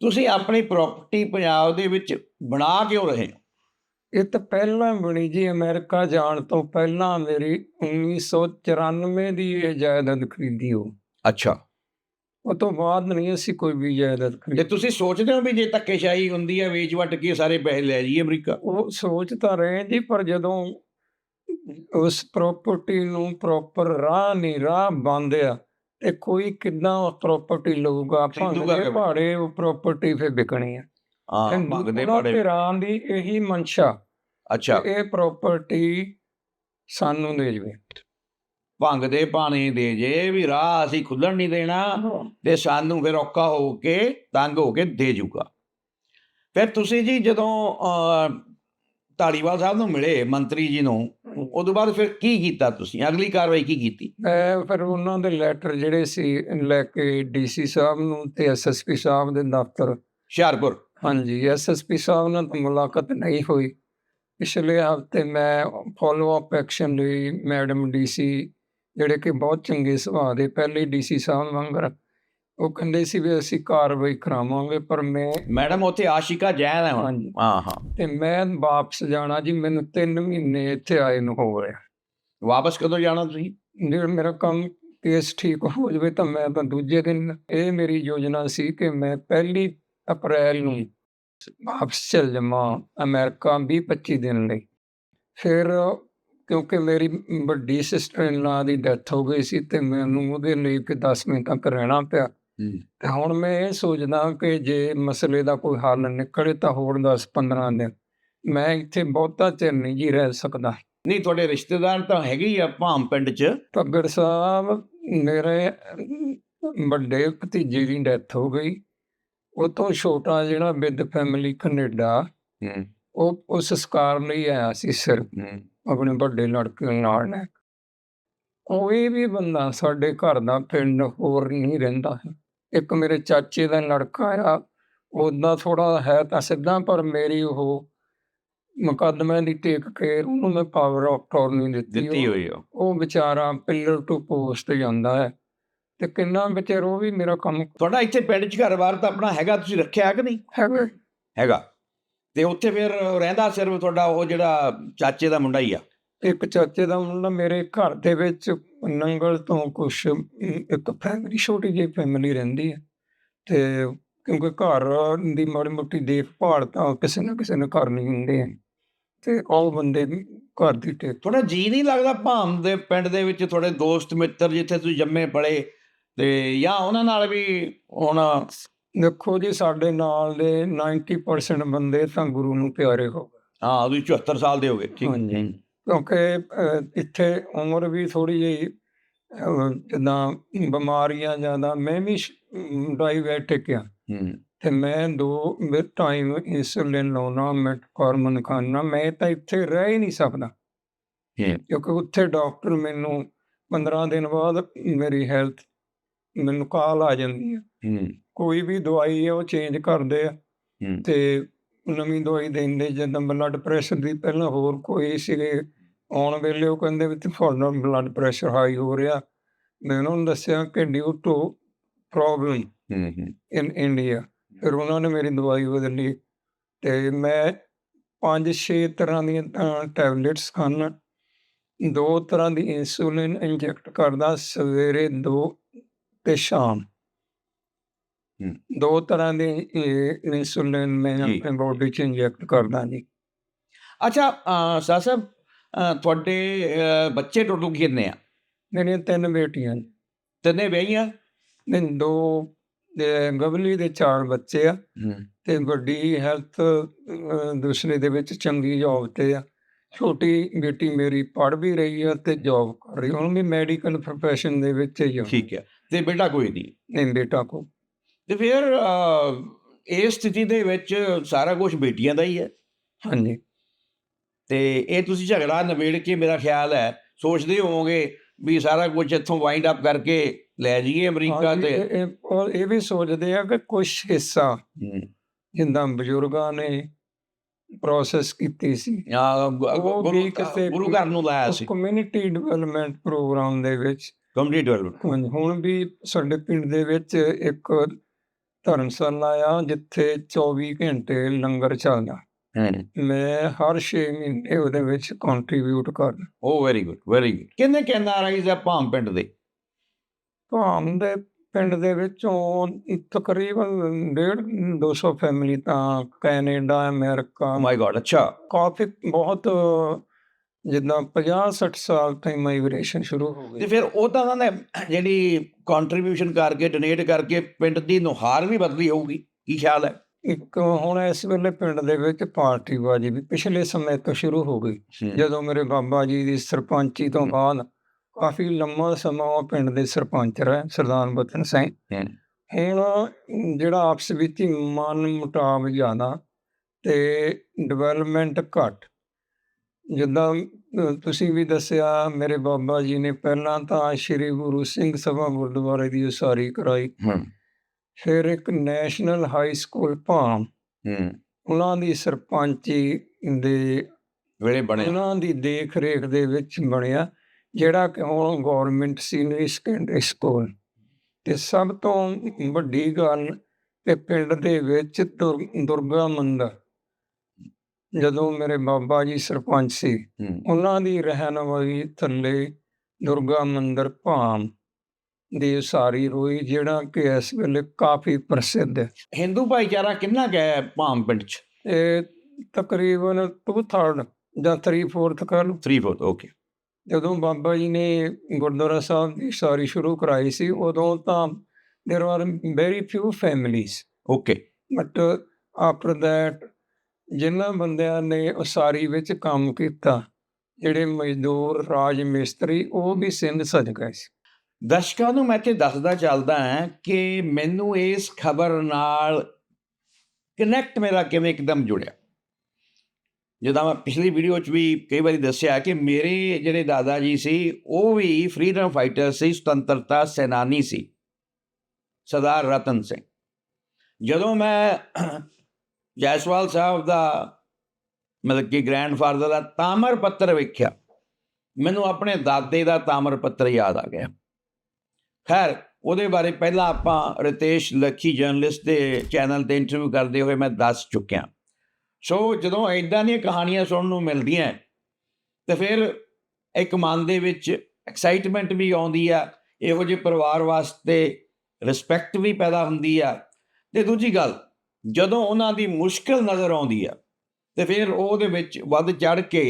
ਤੁਸੀਂ ਆਪਣੀ ਪ੍ਰਾਪਰਟੀ ਪੰਜਾਬ ਦੇ ਵਿੱਚ ਬਣਾ ਕਿਉਂ ਰਹੇ ਹੋ? ਇਹ ਤਾਂ ਪਹਿਲਾਂ ਬਣੀ ਜੀ ਅਮਰੀਕਾ ਜਾਣ ਤੋਂ ਪਹਿਲਾਂ ਮੇਰੀ 1994 ਦੀ ਇਹ ਜਾਇਦਾਦ ਖਰੀਦੀ ਹੋ ਅੱਛਾ। ਉਹ ਤੋਂ ਬਾਅਦ ਨਹੀਂ ਅਸੀਂ ਕੋਈ ਵੀ ਜਾਇਦਾਦ ਤੇ ਖਰੀਦੀ ਤੁਸੀਂ ਸੋਚਦੇ ਹੋ ਵੀ ਜੇ ਧੱਕੇਸ਼ਾਹੀ ਹੁੰਦੀ ਹੈ ਵੇਚ ਵਟ ਕੇ ਸਾਰੇ ਪੈਸੇ ਲੈ ਜਾਈਏ ਅਮਰੀਕਾ? ਉਹ ਸੋਚ ਤਾਂ ਰਹੇ ਜੀ ਪਰ ਜਦੋਂ ਉਸ ਪ੍ਰਾਪਰਟੀ ਨੂੰ ਪ੍ਰੋਪਰ ਰਾਹ ਨਹੀਂ ਰਾਹ ਬੰਦ ਆ ਤੇ ਕੋਈ ਕਿੱਦਾਂ ਪ੍ਰਾਪਰਟੀ ਲਊਗਾ? ਖਰੀਦੂਗਾ ਭਾਵੇਂ ਕਿਵੇਂ? ਭਾੜੇ ਉਹ ਪ੍ਰਾਪਰਟੀ ਫੇ ਵਿਕਣੀ ਆ। ਹਾਂ ਤੇ ਮੰਗਦੇ ਉਹਨਾਂ ਬੜੇ ਧਿਰਾਂ ਦੀ ਇਹੀ ਮਨਸ਼ਾ ਅੱਛਾ। ਕਿ ਇਹ ਪ੍ਰਾਪਰਟੀ ਸਾਨੂੰ ਦੇ ਜਵੇ। ਭੰਗ ਦੇ ਪਾਣੀ ਦੇ ਜੇ ਵੀ ਰਾਹ ਅਸੀਂ ਖੁੱਲਣ ਨਹੀਂ ਦੇਣਾ ਤੇ ਸਾਨੂੰ ਫਿਰ ਔਖਾ ਹੋ ਕੇ ਤੰਗ ਹੋ ਕੇ ਦੇ ਜੂਗਾ। ਫਿਰ ਤੁਸੀਂ ਜੀ ਜਦੋਂ ਅਹ, ਧਾਲੀਵਾਲ ਸਾਹਿਬ ਨੂੰ ਮਿਲੇ ਮੰਤਰੀ ਜੀ ਨੂੰ ਉਦੋਂ ਬਾਅਦ ਫਿਰ ਕੀ ਕੀਤਾ ਤੁਸੀਂ? ਅਗਲੀ ਕਾਰਵਾਈ ਕੀ ਕੀਤੀ? ਮੈਂ ਫਿਰ ਉਹਨਾਂ ਦੇ ਲੈਟਰ ਜਿਹੜੇ ਸੀ ਲੈ ਕੇ ਡੀਸੀ ਸਾਹਿਬ ਨੂੰ ਤੇ ਐਸਐਸਪੀ ਸਾਹਿਬ ਦੇ ਦਫ਼ਤਰ। ਹੁਸ਼ਿਆਰਪੁਰ। ਹਾਂਜੀ ਐਸਐਸਪੀ ਸਾਹਿਬ ਨਾਲ ਤਾਂ ਮੁਲਾਕਾਤ ਨਹੀਂ ਹੋਈ। ਪਿਛਲੇ ਹਫ਼ਤੇ ਮੈਂ ਫਾਲੋ ਅਪ ਐਕਸ਼ਨ ਲਈ ਮੈਡਮ ਡੀਸੀ ਜਿਹੜੇ ਕਿ ਬਹੁਤ ਚੰਗੇ ਸੁਭਾਅ ਦੇ ਪਹਿਲੇ ਡੀਸੀ ਸਾਹਿਬ ਵਾਂਗਰ ਉਹ ਕਹਿੰਦੇ ਸੀ ਵੀ ਅਸੀਂ ਕਾਰਵਾਈ ਕਰਾਵਾਂਗੇ ਪਰ ਮੈਂ ਮੈਡਮ ਉੱਥੇ ਆਸ਼ਿਕਾ ਜੈਨ ਹੈ ਹੁਣ। ਹਾਂ ਹਾਂ। ਤੇ ਮੈਂ ਵਾਪਸ ਜਾਣਾ ਜੀ ਮੈਨੂੰ 3 ਮਹੀਨੇ ਇੱਥੇ ਆਏ ਨੂੰ ਹੋ ਗਏ। ਵਾਪਸ ਕਦੋਂ ਜਾਣਾ ਤੁਸੀਂ? ਜੇ ਮੇਰਾ ਕੰਮ ਕੇਸ ਠੀਕ ਹੋ ਜਾਵੇ ਤਾਂ ਮੈਂ ਤਾਂ ਦੂਜੇ ਦਿਨ ਇਹ ਮੇਰੀ ਯੋਜਨਾ ਸੀ ਕਿ ਮੈਂ ਪਹਿਲੀ ਅਪ੍ਰੈਲ ਨੂੰ ਵਾਪਸ ਚਲ ਜਾਵਾਂ ਅਮਰੀਕਾ 20 25 ਦਿਨ ਲਈ। ਫਿਰ ਕਿਉਂਕਿ ਮੇਰੀ ਵੱਡੀ ਸਿਸਟਰ ਇਨ ਲਾ ਦੀ ਡੈਥ ਹੋ ਗਈ ਸੀ ਤੇ ਮੈਨੂੰ ਉਹਦੇ ਲਈ ਕਿ 10 ਮਿੰਟ ਤੱਕ ਰਹਿਣਾ ਪਿਆ। ਤੇ ਹੁਣ ਮੈਂ ਇਹ ਸੋਚਦਾ ਕਿ ਜੇ ਮਸਲੇ ਦਾ ਕੋਈ ਹੱਲ ਨਿਕਲੇ ਤਾਂ ਹੋਰ 10 15 ਦਿਨ ਮੈਂ ਇੱਥੇ ਬਹੁਤਾ ਚਿਰ ਨਹੀਂ ਜੀ ਰਹਿ ਸਕਦਾ। ਨਹੀਂ ਤੁਹਾਡੇ ਰਿਸ਼ਤੇਦਾਰ ਤਾਂ ਹੈਗੇ ਹੀ ਆ ਭਾਮ ਪਿੰਡ 'ਚ। ਭੱਗੜ ਸਾਹਿਬ ਮੇਰੇ ਵੱਡੇ ਭਤੀਜੇ ਦੀ ਡੈਥ ਹੋ ਗਈ। ਉਹ ਤੋਂ ਛੋਟਾ ਜਿਹੜਾ ਵਿਦ ਫੈਮਿਲੀ ਕੈਨੇਡਾ। ਉਹ ਉਹ ਸੰਸਕਾਰ ਲਈ ਆਇਆ ਸੀ ਸਿਰ ਆਪਣੇ ਵੱਡੇ ਲੜਕੇ ਨਾਲ ਨੇ ਉਹ ਇਹ ਵੀ ਬੰਦਾ ਸਾਡੇ ਘਰ ਦਾ ਪਿੰਡ ਹੋਰ ਨਹੀਂ ਰਹਿੰਦਾ। ਇੱਕ ਮੇਰੇ ਚਾਚੇ ਦਾ ਲੜਕਾ ਆ ਉਹਦਾ ਥੋੜਾ ਹੈ ਤਾਂ ਸਿੱਧਾ ਪਰ ਮੇਰੀ ਉਹ ਮੁਕੱਦਮੇ ਦੀ ਟੇਕ ਕੇ ਉਹਨੂੰ ਮੈਂ ਪਾਵਰ ਆਫ ਟਰਨੀ ਦਿੱਤੀ। ਹੋਈ ਆ। ਉਹ ਵਿਚਾਰਾ ਪਿਲਰ ਟੂ ਪੋਸਟ ਜਾਂਦਾ ਹੈ। ਤੇ ਕਿੰਨਾ ਵਿਚਾਰ ਉਹ ਵੀ ਮੇਰਾ ਕੰਮ ਤੁਹਾਡਾ ਇੱਥੇ ਪਿੰਡ 'ਚ ਘਰ-ਬਾਰ ਤਾਂ ਆਪਣਾ ਹੈਗਾ ਤੁਸੀਂ ਰੱਖਿਆ ਕਿ ਨਹੀਂ? ਹੈਗਾ। ਹੈਗਾ। ਤੇ ਉੱਥੇ ਫਿਰ ਰਹਿੰਦਾ ਸਿਰਫ ਤੁਹਾਡਾ ਉਹ ਜਿਹੜਾ ਚਾਚੇ ਦਾ ਮੁੰਡਾ ਹੀ ਆ? ਇੱਕ ਚਾਚੇ ਦਾ ਮੁੰਡਾ ਮੇਰੇ ਘਰ ਦੇ ਵਿੱਚ ਨੰਗਲ ਤੋਂ ਕੁਛ ਇੱਕ ਫੈਮਿਲੀ ਛੋਟੀ ਜਿਹੀ ਫੈਮਿਲੀ ਰਹਿੰਦੀ ਹੈ ਤੇ ਕਿਉਂਕਿ ਘਰ ਦੀ ਮਾੜੀ ਮੋਟੀ ਦੇਖਭਾਲ ਤਾਂ ਕਿਸੇ ਨਾ ਕਿਸੇ ਨੇ ਕਰਨੀ ਹੁੰਦੀ ਹੈ ਤੇ ਉਹ ਬੰਦੇ ਵੀ ਘਰ ਦੀ ਟੇਕ ਤੁਹਾਡਾ ਜੀ ਨਹੀਂ ਲੱਗਦਾ ਭਾਮ ਦੇ ਪਿੰਡ ਦੇ ਵਿੱਚ ਤੁਹਾਡੇ ਦੋਸਤ ਮਿੱਤਰ ਜਿੱਥੇ ਤੁਸੀਂ ਜੰਮੇ ਪਲੇ ਤੇ ਜਾਂ ਉਹਨਾਂ ਨਾਲ ਵੀ ਹੁਣ ਦੇਖੋ ਜੀ ਸਾਡੇ ਨਾਲ ਦੇ 90% ਬੰਦੇ ਤਾਂ ਗੁਰੂ ਨੂੰ ਪਿਆਰੇ ਹੋ ਗਏ। ਹਾਂ ਤੁਸੀਂ 74 ਸਾਲ ਦੇ ਹੋਗੇ ਠੀਕ। ਹਾਂਜੀ। ਕਿਉਂਕਿ ਅਹ, ਇੱਥੇ ਉਮਰ ਵੀ ਥੋੜੀ ਜਿਹੀ ਅਹ, ਜਿੱਦਾਂ ਬਿਮਾਰੀਆਂ ਜ਼ਿਆਦਾ ਮੈਂ ਵੀ ਡਾਇਬੈਟਿਕ ਆ। ਹੂੰ। ਤੇ ਮੈਂ ਦੋ ਟਾਈਮ ਇਨਸੂਲਿਨ ਲਾਉਣਾ ਮੈਟਫਾਰਮਨ ਖਾਣਾ ਮੈਂ ਤਾਂ ਇੱਥੇ ਰਹਿ ਹੀ ਨਹੀਂ ਸਕਦਾ। ਹੂੰ। ਕਿਉਂਕਿ ਉੱਥੇ ਡਾਕਟਰ ਮੈਨੂੰ 15 ਦਿਨ ਬਾਅਦ ਮੇਰੀ ਹੈਲਥ ਮੈਨੂੰ ਕਾਲ ਆ ਜਾਂਦੀ ਹੈ ਹੂੰ। ਕੋਈ ਵੀ ਦਵਾਈ ਹੈ ਉਹ ਚੇਂਜ ਕਰਦੇ ਆ। ਹੂੰ। ਤੇ ਨਵੀਂ ਦਵਾਈ ਦਿੰਦੇ ਜਦੋਂ ਬਲੱਡ ਪ੍ਰੈਸ਼ਰ ਦੀ ਪਹਿਲਾਂ ਹੋਰ ਕੋਈ ਸੀਗੇ ਆਉਣ ਵੇਲੇ ਉਹ ਕਹਿੰਦੇ ਵੀ ਤੁਹਾਡਾ ਬਲੱਡ ਪ੍ਰੈਸ਼ਰ ਹਾਈ ਹੋ ਰਿਹਾ। ਮੈਂ ਉਹਨਾਂ ਨੂੰ ਦੱਸਿਆ ਕਿ ਡਿਊ ਟੂ ਪ੍ਰੋਬਲਮ ਹੂੰ ਹੂੰ ਇਨ ਇੰਡੀਆ ਫਿਰ ਉਹਨਾਂ ਨੇ ਮੇਰੀ ਦਵਾਈ ਬਦਲੀ ਤੇ ਮੈਂ ਪੰਜ ਛੇ ਤਰ੍ਹਾਂ ਦੀਆਂ ਟੈਬਲੇਟਸ ਖਾਨਾ ਦੋ ਤਰ੍ਹਾਂ ਦੀ ਇਨਸੂਲਿਨ ਇੰਜੈਕਟ ਕਰਦਾ ਸਵੇਰੇ ਦੋ ਤੇ ਸ਼ਾਮ। ਹੂੰ। ਦੋ ਤਰ੍ਹਾਂ ਦੀ ਇਨਸੂਲਿਨ ਮੈਂ ਬੋਡੀ 'ਚ ਇੰਜੈਕਟ ਕਰਦਾ ਜੀ। ਅੱਛਾ ਸਾਹ ਸਾਹਿਬ ਤੁਹਾਡੇ ਬੱਚੇ ਟੋਟਲ ਕਿੰਨੇ ਆ? ਮੇਰੀਆਂ ਤਿੰਨ ਬੇਟੀਆਂ ਨੇ ਤਿੰਨੇ ਵਿਆਹੀਆਂ? ਨਹੀਂ ਦੋ ਗਵਲੀ ਦੇ ਚਾਰ ਬੱਚੇ ਆ ਤੇ ਵੱਡੀ ਹੈਲਥ ਦੂਸਰੇ ਦੇ ਵਿੱਚ ਚੰਗੀ ਜੌਬ ਤੇ ਆ। ਛੋਟੀ ਬੇਟੀ ਮੇਰੀ ਪੜ੍ਹ ਵੀ ਰਹੀ ਆ ਤੇ ਜੌਬ ਕਰ ਰਹੀ ਹੁਣ ਵੀ ਮੈਡੀਕਲ ਪ੍ਰੋਫੈਸ਼ਨ ਦੇ ਵਿੱਚ ਹੀ ਆ। ਠੀਕ ਹੈ ਤੇ ਬੇਟਾ ਕੋਈ ਨਹੀਂ? ਨਹੀਂ ਬੇਟਾ ਕੋ ਤੇ ਫਿਰ ਇਸ ਸਥਿਤੀ ਦੇ ਵਿੱਚ ਸਾਰਾ ਕੁਝ ਬੇਟੀਆਂ ਦਾ ਹੀ ਹੈ। ਹਾਂਜੀ। ਤੇ ਇਹ ਤੁਸੀਂ ਝਗੜਾ ਨਿਬੇੜ ਕੇ ਮੇਰਾ ਖਿਆਲ ਹੈ ਸੋਚਦੇ ਹੋਵੋਗੇ ਵੀ ਸਾਰਾ ਕੁਝ ਇੱਥੋਂ ਵਾਈਂਡ ਅਪ ਕਰਕੇ ਲੈ ਜਾਈਏ ਅਮਰੀਕਾ ਤੇ। ਇਹ- ਇਹ ਔਰ ਇਹ ਵੀ ਸੋਚਦੇ ਆ ਕਿ ਕੁਝ ਹਿੱਸਾ। ਜਿੰਦਾਂ ਬਜ਼ੁਰਗਾਂ ਨੇ ਪ੍ਰੋਸੈਸ ਕੀਤੀ ਸੀ। ਗੁਰੂ ਘਰ ਨੂੰ ਲਾਇਆ ਸੀ। ਕਮਿਊਨਿਟੀ ਡਿਵੈਲਪਮੈਂਟ ਪ੍ਰੋਗਰਾਮ ਦੇ ਵਿੱਚ। ਕਮਿਊਨਿਟੀ ਡਿਵੈਲਪਮੈਂਟ ਹੁਣ ਵੀ ਸਾਡੇ ਪਿੰਡ ਦੇ ਵਿੱਚ ਇੱਕ ਧਰਮਸ਼ਾਲਾ ਆ ਜਿੱਥੇ 24 ਘੰਟੇ ਲੰਗਰ ਚੱਲਦਾ। ਮੈਂ ਹਰ 6 ਮਹੀਨੇ ਉਹਦੇ ਵਿੱਚ ਕੰਟਰੀਬਿਊਟ ਕਰਦਾ। ਉਹ ਵੈਰੀ ਗੁੱਡ ਵੈਰੀ ਗੁੱਡ ਕਿੰਨੇ ਕੈਨ ਆਰਾਈਜ਼ ਆ ਭਾਮ ਪਿੰਡ ਦੇ? ਭਾਮ ਦੇ ਪਿੰਡ ਦੇ ਵਿੱਚੋਂ ਤਕਰੀਬਨ 1.5 200 ਫੈਮਿਲੀ ਤਾਂ ਕੈਨੇਡਾ ਅਮਰੀਕਾ ਮਾਈ ਗॉड ਅੱਛਾ। ਕਾਫੀ ਬਹੁਤ ਜਿੱਦਾਂ 50 60 ਸਾਲ ਤੋਂ ਮਾਈਗ੍ਰੇਸ਼ਨ ਸ਼ੁਰੂ ਹੋ ਤੇ ਗਈ ਫਿਰ ਉਹ ਤਾਂ ਉਹਨਾਂ ਨੇ ਜਿਹੜੀ ਕੰਟਰੀਬਿਊਸ਼ਨ ਕਰਕੇ ਡੋਨੇਟ ਕਰਕੇ ਪਿੰਡ ਦੀ ਨੁਹਾਰ ਵੀ ਬਦਲੀ ਹੋਊਗੀ ਕੀ ਖਿਆਲ ਹੈ? ਇੱਕ ਹੁਣ ਇਸ ਵੇਲੇ ਪਿੰਡ ਦੇ ਵਿੱਚ ਪਾਰਟੀਬਾਜ਼ੀ ਵੀ ਪਿਛਲੇ ਸਮੇਂ ਤੋਂ ਸ਼ੁਰੂ ਹੋ ਗਈ। ਜਦੋਂ ਮੇਰੇ ਬਾਬਾ ਜੀ ਦੀ ਸਰਪੰਚੀ ਤੋਂ ਬਾਅਦ ਕਾਫੀ ਲੰਮਾ ਸਮਾਂ ਉਹ ਪਿੰਡ ਦੇ ਸਰਪੰਚ ਰਹੇ ਸਰਦਾਰ ਬਤਨ ਸਿੰਘ। ਹੁਣ ਜਿਹੜਾ ਆਪਸ ਵਿੱਚ ਮਨ ਮੁਟਾਵ ਜ਼ਿਆਦਾ ਤੇ ਡਿਵੈਲਪਮੈਂਟ ਘੱਟ। ਜਿੱਦਾਂ ਤੁਸੀਂ ਵੀ ਦੱਸਿਆ ਮੇਰੇ ਬਾਬਾ ਜੀ ਨੇ ਪਹਿਲਾਂ ਤਾਂ ਸ੍ਰੀ ਗੁਰੂ ਸਿੰਘ ਸਭਾ ਗੁਰਦੁਆਰੇ ਦੀ ਉਸਾਰੀ ਕਰਾਈ। ਫਿਰ ਇੱਕ ਨੈਸ਼ਨਲ ਹਾਈ ਸਕੂਲ ਭਾਮ। ਉਹਨਾਂ ਦੀ ਸਰਪੰਚੀ ਦੇ ਵੇਲੇ ਬਣੇ ਉਹਨਾਂ ਦੀ ਦੇਖ ਰੇਖ ਦੇ ਵਿੱਚ ਬਣਿਆ ਜਿਹੜਾ ਕਿ ਹੁਣ ਗਵਰਨਮੈਂਟ ਸੀਨੀਅਰ ਸੈਕੰਡਰੀ ਸਕੂਲ। ਤੇ ਸਭ ਤੋਂ ਵੱਡੀ ਗੱਲ ਤੇ ਪਿੰਡ ਦੇ ਵਿੱਚ ਦੁਰ- ਦੁਰਗਾ ਮੰਦਰ। ਜਦੋਂ ਮੇਰੇ ਬਾਬਾ ਜੀ ਸਰਪੰਚ ਸੀ ਹੂੰ। ਉਹਨਾਂ ਦੀ ਰਹਿਨਮਾਈ ਥੱਲੇ ਦੁਰਗਾ ਮੰਦਰ ਭਾਮ ਦੀ ਉਸਾਰੀ ਹੋਈ ਜਿਹੜਾ ਕਿ ਇਸ ਵੇਲੇ ਕਾਫੀ ਪ੍ਰਸਿੱਧ ਹੈ। ਹਿੰਦੂ ਭਾਈਚਾਰਾ ਕਿੰਨਾ ਕੁ ਹੈ ਭਾਮ ਪਿੰਡ ਚ? ਇਹ ਤਕਰੀਬਨ 2/3 ਜਾਂ 3/4 ਕਰ ਲਓ। 3 4 ਓਕੇ ਜਦੋਂ ਬਾਬਾ ਜੀ ਨੇ ਗੁਰਦੁਆਰਾ ਸਾਹਿਬ ਦੀ ਸਾਰੀ ਸ਼ੁਰੂ ਕਰਾਈ ਸੀ ਉਦੋਂ ਤਾਂ there were very few families okay but after that ਜਿਨ੍ਹਾਂ ਬੰਦਿਆਂ ਨੇ ਉਸਾਰੀ ਵਿੱਚ ਕੰਮ ਕੀਤਾ, ਜਿਹੜੇ ਮਜ਼ਦੂਰ, ਰਾਜ ਮਿਸਤਰੀ, ਉਹ ਵੀ ਸਿੰਧ ਸਜ ਗਏ ਸੀ। ਦਰਸ਼ਕਾਂ ਨੂੰ ਮੈਂ ਇੱਥੇ ਦੱਸਦਾ ਚੱਲਦਾ ਹਾਂ ਕਿ ਮੈਨੂੰ ਇਸ ਖਬਰ ਨਾਲ ਕਨੈਕਟ ਮੇਰਾ ਕਿਵੇਂ ਇੱਕਦਮ ਜੁੜਿਆ। ਜਿੱਦਾਂ ਮੈਂ ਪਿਛਲੀ ਵੀਡੀਓ 'ਚ ਵੀ ਕਈ ਵਾਰੀ ਦੱਸਿਆ ਕਿ ਮੇਰੇ ਜਿਹੜੇ ਦਾਦਾ ਜੀ ਸੀ, ਉਹ ਵੀ ਫਰੀडम ਫਾਈਟਰ ਸੀ, ਸੁਤੰਤਰਤਾ ਸੈਨਾਨੀ ਸੀ, ਸਰਦਾਰ ਰਤਨ ਸਿੰਘ। ਜਦੋਂ ਮੈਂ ਜੈਸਵਾਲ ਸਾਹਿਬ ਦਾ ਮਤਲਬ ਕਿ ਗ੍ਰੈਂਡਫਾਦਰ ਦਾ ਤਾਮਰ ਪੱਤਰ ਵੇਖਿਆ, ਮੈਨੂੰ ਆਪਣੇ ਦਾਦੇ ਦਾ ਤਾਮਰ ਪੱਤਰ ਯਾਦ ਆ ਗਿਆ। ਖੈਰ, ਉਹਦੇ ਬਾਰੇ ਪਹਿਲਾਂ ਆਪਾਂ ਰਿਤੇਸ਼ ਲੱਖੀ ਜਰਨਲਿਸਟ ਦੇ ਚੈਨਲ ਤੇ ਇੰਟਰਵਿਊ ਕਰਦੇ ਹੋਏ ਮੈਂ ਦੱਸ ਚੁੱਕਿਆ। ਸੋ ਜਦੋਂ ਐਦਾਂ ਦੀਆਂ ਕਹਾਣੀਆਂ ਸੁਣਨ ਨੂੰ ਮਿਲਦੀਆਂ ਤੇ ਫਿਰ ਇੱਕ ਮਨ ਦੇ ਵਿੱਚ ਐਕਸਾਈਟਮੈਂਟ ਵੀ ਆਉਂਦੀ ਆ, ਇਹੋ ਜਿਹੇ ਪਰਿਵਾਰ ਵਾਸਤੇ ਰਿਸਪੈਕਟ ਵੀ ਪੈਦਾ ਹੁੰਦੀ ਆ। ਤੇ ਦੂਜੀ ਗੱਲ ਜਦੋਂ ਉਹਨਾਂ ਦੀ ਮੁਸ਼ਕਲ ਨਜ਼ਰ ਆਉਂਦੀ ਆ, ਤੇ ਫਿਰ ਉਹਦੇ ਵਿੱਚ ਵੱਧ ਚੜ ਕੇ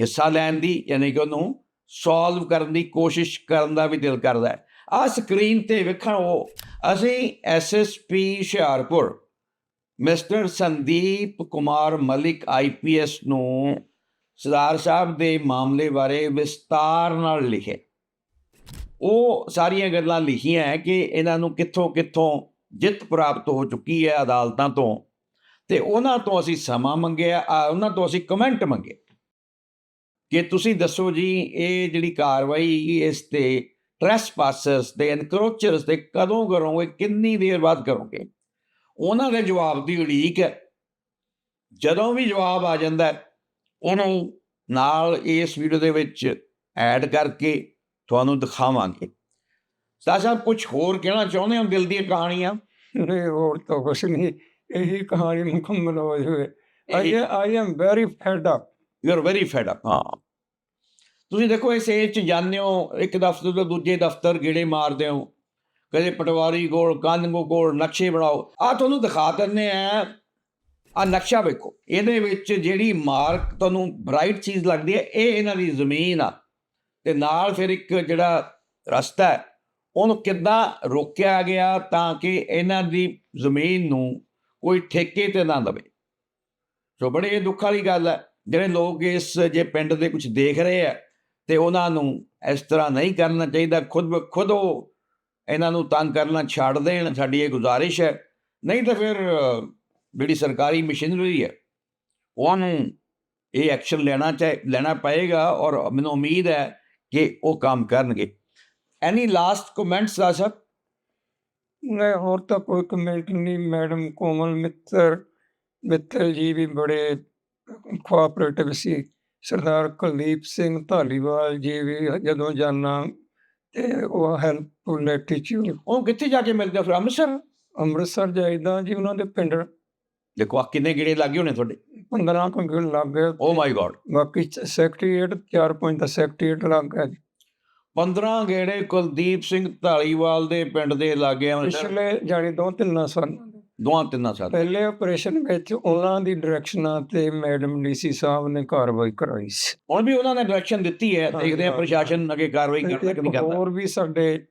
ਹਿੱਸਾ ਲੈਣ ਦੀ, ਯਾਨੀ ਕਿ ਉਹਨੂੰ ਸੋਲਵ ਕਰਨ ਦੀ ਕੋਸ਼ਿਸ਼ ਕਰਨ ਦਾ ਵੀ ਦਿਲ ਕਰਦਾ ਹੈ। ਆ ਸਕਰੀਨ ਤੇ ਵੇਖਣ ਉਹ, ਅਸੀਂ SSP Hoshiarpur, mister Sandeep Kumar Malik IPS ਨੂੰ ਸਰਦਾਰ ਸਾਹਿਬ ਦੇ ਮਾਮਲੇ ਬਾਰੇ ਵਿਸਤਾਰ ਨਾਲ ਲਿਖੇ ਉਹ ਸਾਰੀਆਂ ਗੱਲਾਂ ਲਿਖੀਆਂ ਹੈ ਕਿ ਇਹਨਾਂ ਨੂੰ ਕਿੱਥੋਂ ਕਿੱਥੋਂ ਜਿੱਤ ਪ੍ਰਾਪਤ ਹੋ ਚੁੱਕੀ ਹੈ ਅਦਾਲਤਾਂ ਤੋਂ ਤੇ ਉਹਨਾਂ ਤੋਂ ਅਸੀਂ ਸਮਾਂ ਮੰਗਿਆ ਆ, ਉਹਨਾਂ ਤੋਂ ਅਸੀਂ ਕਮੈਂਟ ਮੰਗੇ। ਕਿ ਤੁਸੀਂ ਦੱਸੋ ਜੀ ਇਹ ਜਿਹੜੀ ਕਾਰਵਾਈ ਇਸ ਤੇ ਟ੍ਰੈਸਪਾਸਰਸ ਤੇ ਐਨਕਰੋਚਰਸ ਤੇ ਕਦੋਂ ਕਰੋਗੇ ਕਿੰਨੀ ਦੇਰ ਬਾਅਦ ਕਰੋਗੇ? ਉਹਨਾਂ ਦੇ ਜਵਾਬ ਦੀ ਉਡੀਕ ਹੈ। ਜਦੋਂ ਵੀ ਜਵਾਬ ਆ ਜਾਂਦਾ ਉਹਨੂੰ ਨਾਲ ਇਸ ਵੀਡੀਓ ਦੇ ਵਿੱਚ ਐਡ ਕਰਕੇ ਤੁਹਾਨੂੰ ਦਿਖਾਵਾਂਗੇ। ਤਾਂ ਸਾਹਿਬ ਕੁਝ ਹੋਰ ਕਹਿਣਾ ਚਾਹੁੰਦੇ ਹੋ ਦਿਲ ਦੀਆਂ ਕਹਾਣੀਆਂ? ਨਹੀਂ ਹੋਰ ਤਾਂ ਕੁਛ ਨਹੀਂ। ਇਹੀ ਕਹਾਣੀ ਮੁਕੰਮਲ ਹੋਈ ਹੋਏ। I I am very fed up you are very fed up ਹਾਂ। ਤੁਸੀਂ ਦੇਖੋ ਇਸ ਏਜ ਚ ਜਾਂਦੇ ਹੋ ਇੱਕ ਦਫ਼ਤਰ ਤੋਂ ਦੂਜੇ ਦਫ਼ਤਰ ਗੇੜੇ ਮਾਰਦੇ ਹੋ। ਕਦੇ ਪਟਵਾਰੀ ਕੋਲ ਕਾਨੂੰਗੋ ਕੋਲ ਨਕਸ਼ੇ ਬਣਾਓ। ਆ ਤੁਹਾਨੂੰ ਦਿਖਾ ਦਿੰਦੇ ਆ ਆ ਨਕਸ਼ਾ ਵੇਖੋ। ਇਹਦੇ ਵਿੱਚ ਜਿਹੜੀ ਮਾਰਕ ਤੁਹਾਨੂੰ ਬ੍ਰਾਈਟ ਚੀਜ਼ ਲੱਗਦੀ ਹੈ ਇਹ ਇਹਨਾਂ ਦੀ ਜ਼ਮੀਨ ਆ। ਤੇ ਨਾਲ ਫਿਰ ਇੱਕ ਜਿਹੜਾ ਰਸਤਾ ਹੈ ਉਹਨੂੰ ਕਿੱਦਾਂ ਰੋਕਿਆ ਗਿਆ ਤਾਂ ਕਿ ਇਹਨਾਂ ਦੀ ਜ਼ਮੀਨ ਨੂੰ ਕੋਈ ਠੇਕੇ ਤੇ ਨਾ ਦਵੇ? ਸੋ ਬੜੇ ਦੁੱਖ ਵਾਲੀ ਗੱਲ ਹੈ। ਜਿਹੜੇ ਲੋਕ ਇਸ ਜੇ ਪਿੰਡ ਦੇ ਕੁਝ ਦੇਖ ਰਹੇ ਆ ਤੇ ਉਹਨਾਂ ਨੂੰ ਇਸ ਤਰ੍ਹਾਂ ਨਹੀਂ ਕਰਨਾ ਚਾਹੀਦਾ। ਖੁਦ ਬ, ਖੁਦ ਉਹ ਇਹਨਾਂ ਨੂੰ ਤੰਗ ਕਰਨਾ ਛੱਡ ਦੇਣ, ਸਾਡੀ ਇਹ ਗੁਜ਼ਾਰਿਸ਼ ਹੈ। ਨਹੀਂ ਤਾਂ ਫਿਰ, ਜਿਹੜੀ ਸਰਕਾਰੀ ਮਸ਼ੀਨਰੀ ਹੈ, ਉਹਨੂੰ ਇਹ ਐਕਸ਼ਨ ਲੈਣਾ ਚਾਹੀ, ਲੈਣਾ ਪਏਗਾ ਔਰ ਮੈਨੂੰ ਉਮੀਦ ਹੈ ਕਿ ਉਹ ਕੰਮ ਕਰਨਗੇ। ਐਨੀ ਲਾਸਟ ਕਮੈਂਟਸ ਸਰ ਨਹੀਂ ਹੋਰ ਤਾਂ ਕੋਈ ਕਮੈਂਟ ਨਹੀਂ ਮੈਡਮ ਕੋਮਲ ਮਿੱਤਰ ਮਿੱਤਲ ਜੀ ਵੀ ਬੜੇ ਕੋਆਪਰੇਟਿਵ ਸੀ। ਸਰਦਾਰ ਕੁਲਦੀਪ ਸਿੰਘ ਧਾਲੀਵਾਲ ਜੀ ਵੀ ਜਦੋਂ ਜਾਣਾ ਤੇ ਉਹ ਹੈਲਪਫੁਲ ਐਟੀਟਿਊਡ ਉਹ ਕਿੱਥੇ ਜਾ ਕੇ ਮਿਲਦੇ ਆ ਫਿਰ? ਅੰਮ੍ਰਿਤਸਰ? ਅੰਮ੍ਰਿਤਸਰ ਜਾਈਦਾ ਜੀ ਉਹਨਾਂ ਦੇ ਪਿੰਡ। ਦੇਖੋ ਆ ਕਿੰਨੇ ਗੇੜੇ ਲੱਗੇ ਹੋਣੇ ਤੁਹਾਡੇ? 15 ਕੁ ਲੱਗ ਗਏ। ਓ ਮਾਈ ਗॉड ਬਾਕੀ ਸੈਕਟਰੀਏਟ 4 ਪੁਆਇੰਟ ਦਾ ਸੈਕਟਰੀਏਟ ਲੱਗ ਗਿਆ ਜੀ। 15 ਗੇੜੇ ਕੁਲਦੀਪ ਸਿੰਘ ਢਾਲੀਵਾਲ ਦੇ ਪਿੰਡ ਦੇ ਲਾਗੇ ਪਿਛਲੇ ਜਾਣੀ ਦੋ ਤਿੰਨ ਸਾਲ ਦੋਹਾਂ ਤਿੰਨਾਂ ਸਾਲ। ਪਹਿਲੇ ਆਪਰੇਸ਼ਨ ਵਿੱਚ ਉਹਨਾਂ ਦੀ ਡਾਇਰੈਕਸ਼ਨਾਂ ਤੇ ਮੈਡਮ ਡੀਸੀ ਸਾਹਿਬ ਨੇ ਕਾਰਵਾਈ ਕਰਾਈ ਸੀ। ਹੁਣ ਵੀ ਉਹਨਾਂ ਨੇ ਡਾਇਰੈਕਸ਼ਨ ਦਿੱਤੀ ਹੈ ਦੇਖਦੇ ਆ। ਪ੍ਰਸ਼ਾਸਨ ਅੱਗੇ ਕਾਰਵਾਈ ਕਰਦਾ ਕਿ ਨਹੀਂ ਕਰਦਾ ਹੋਰ ਵੀ ਸਾਡੇ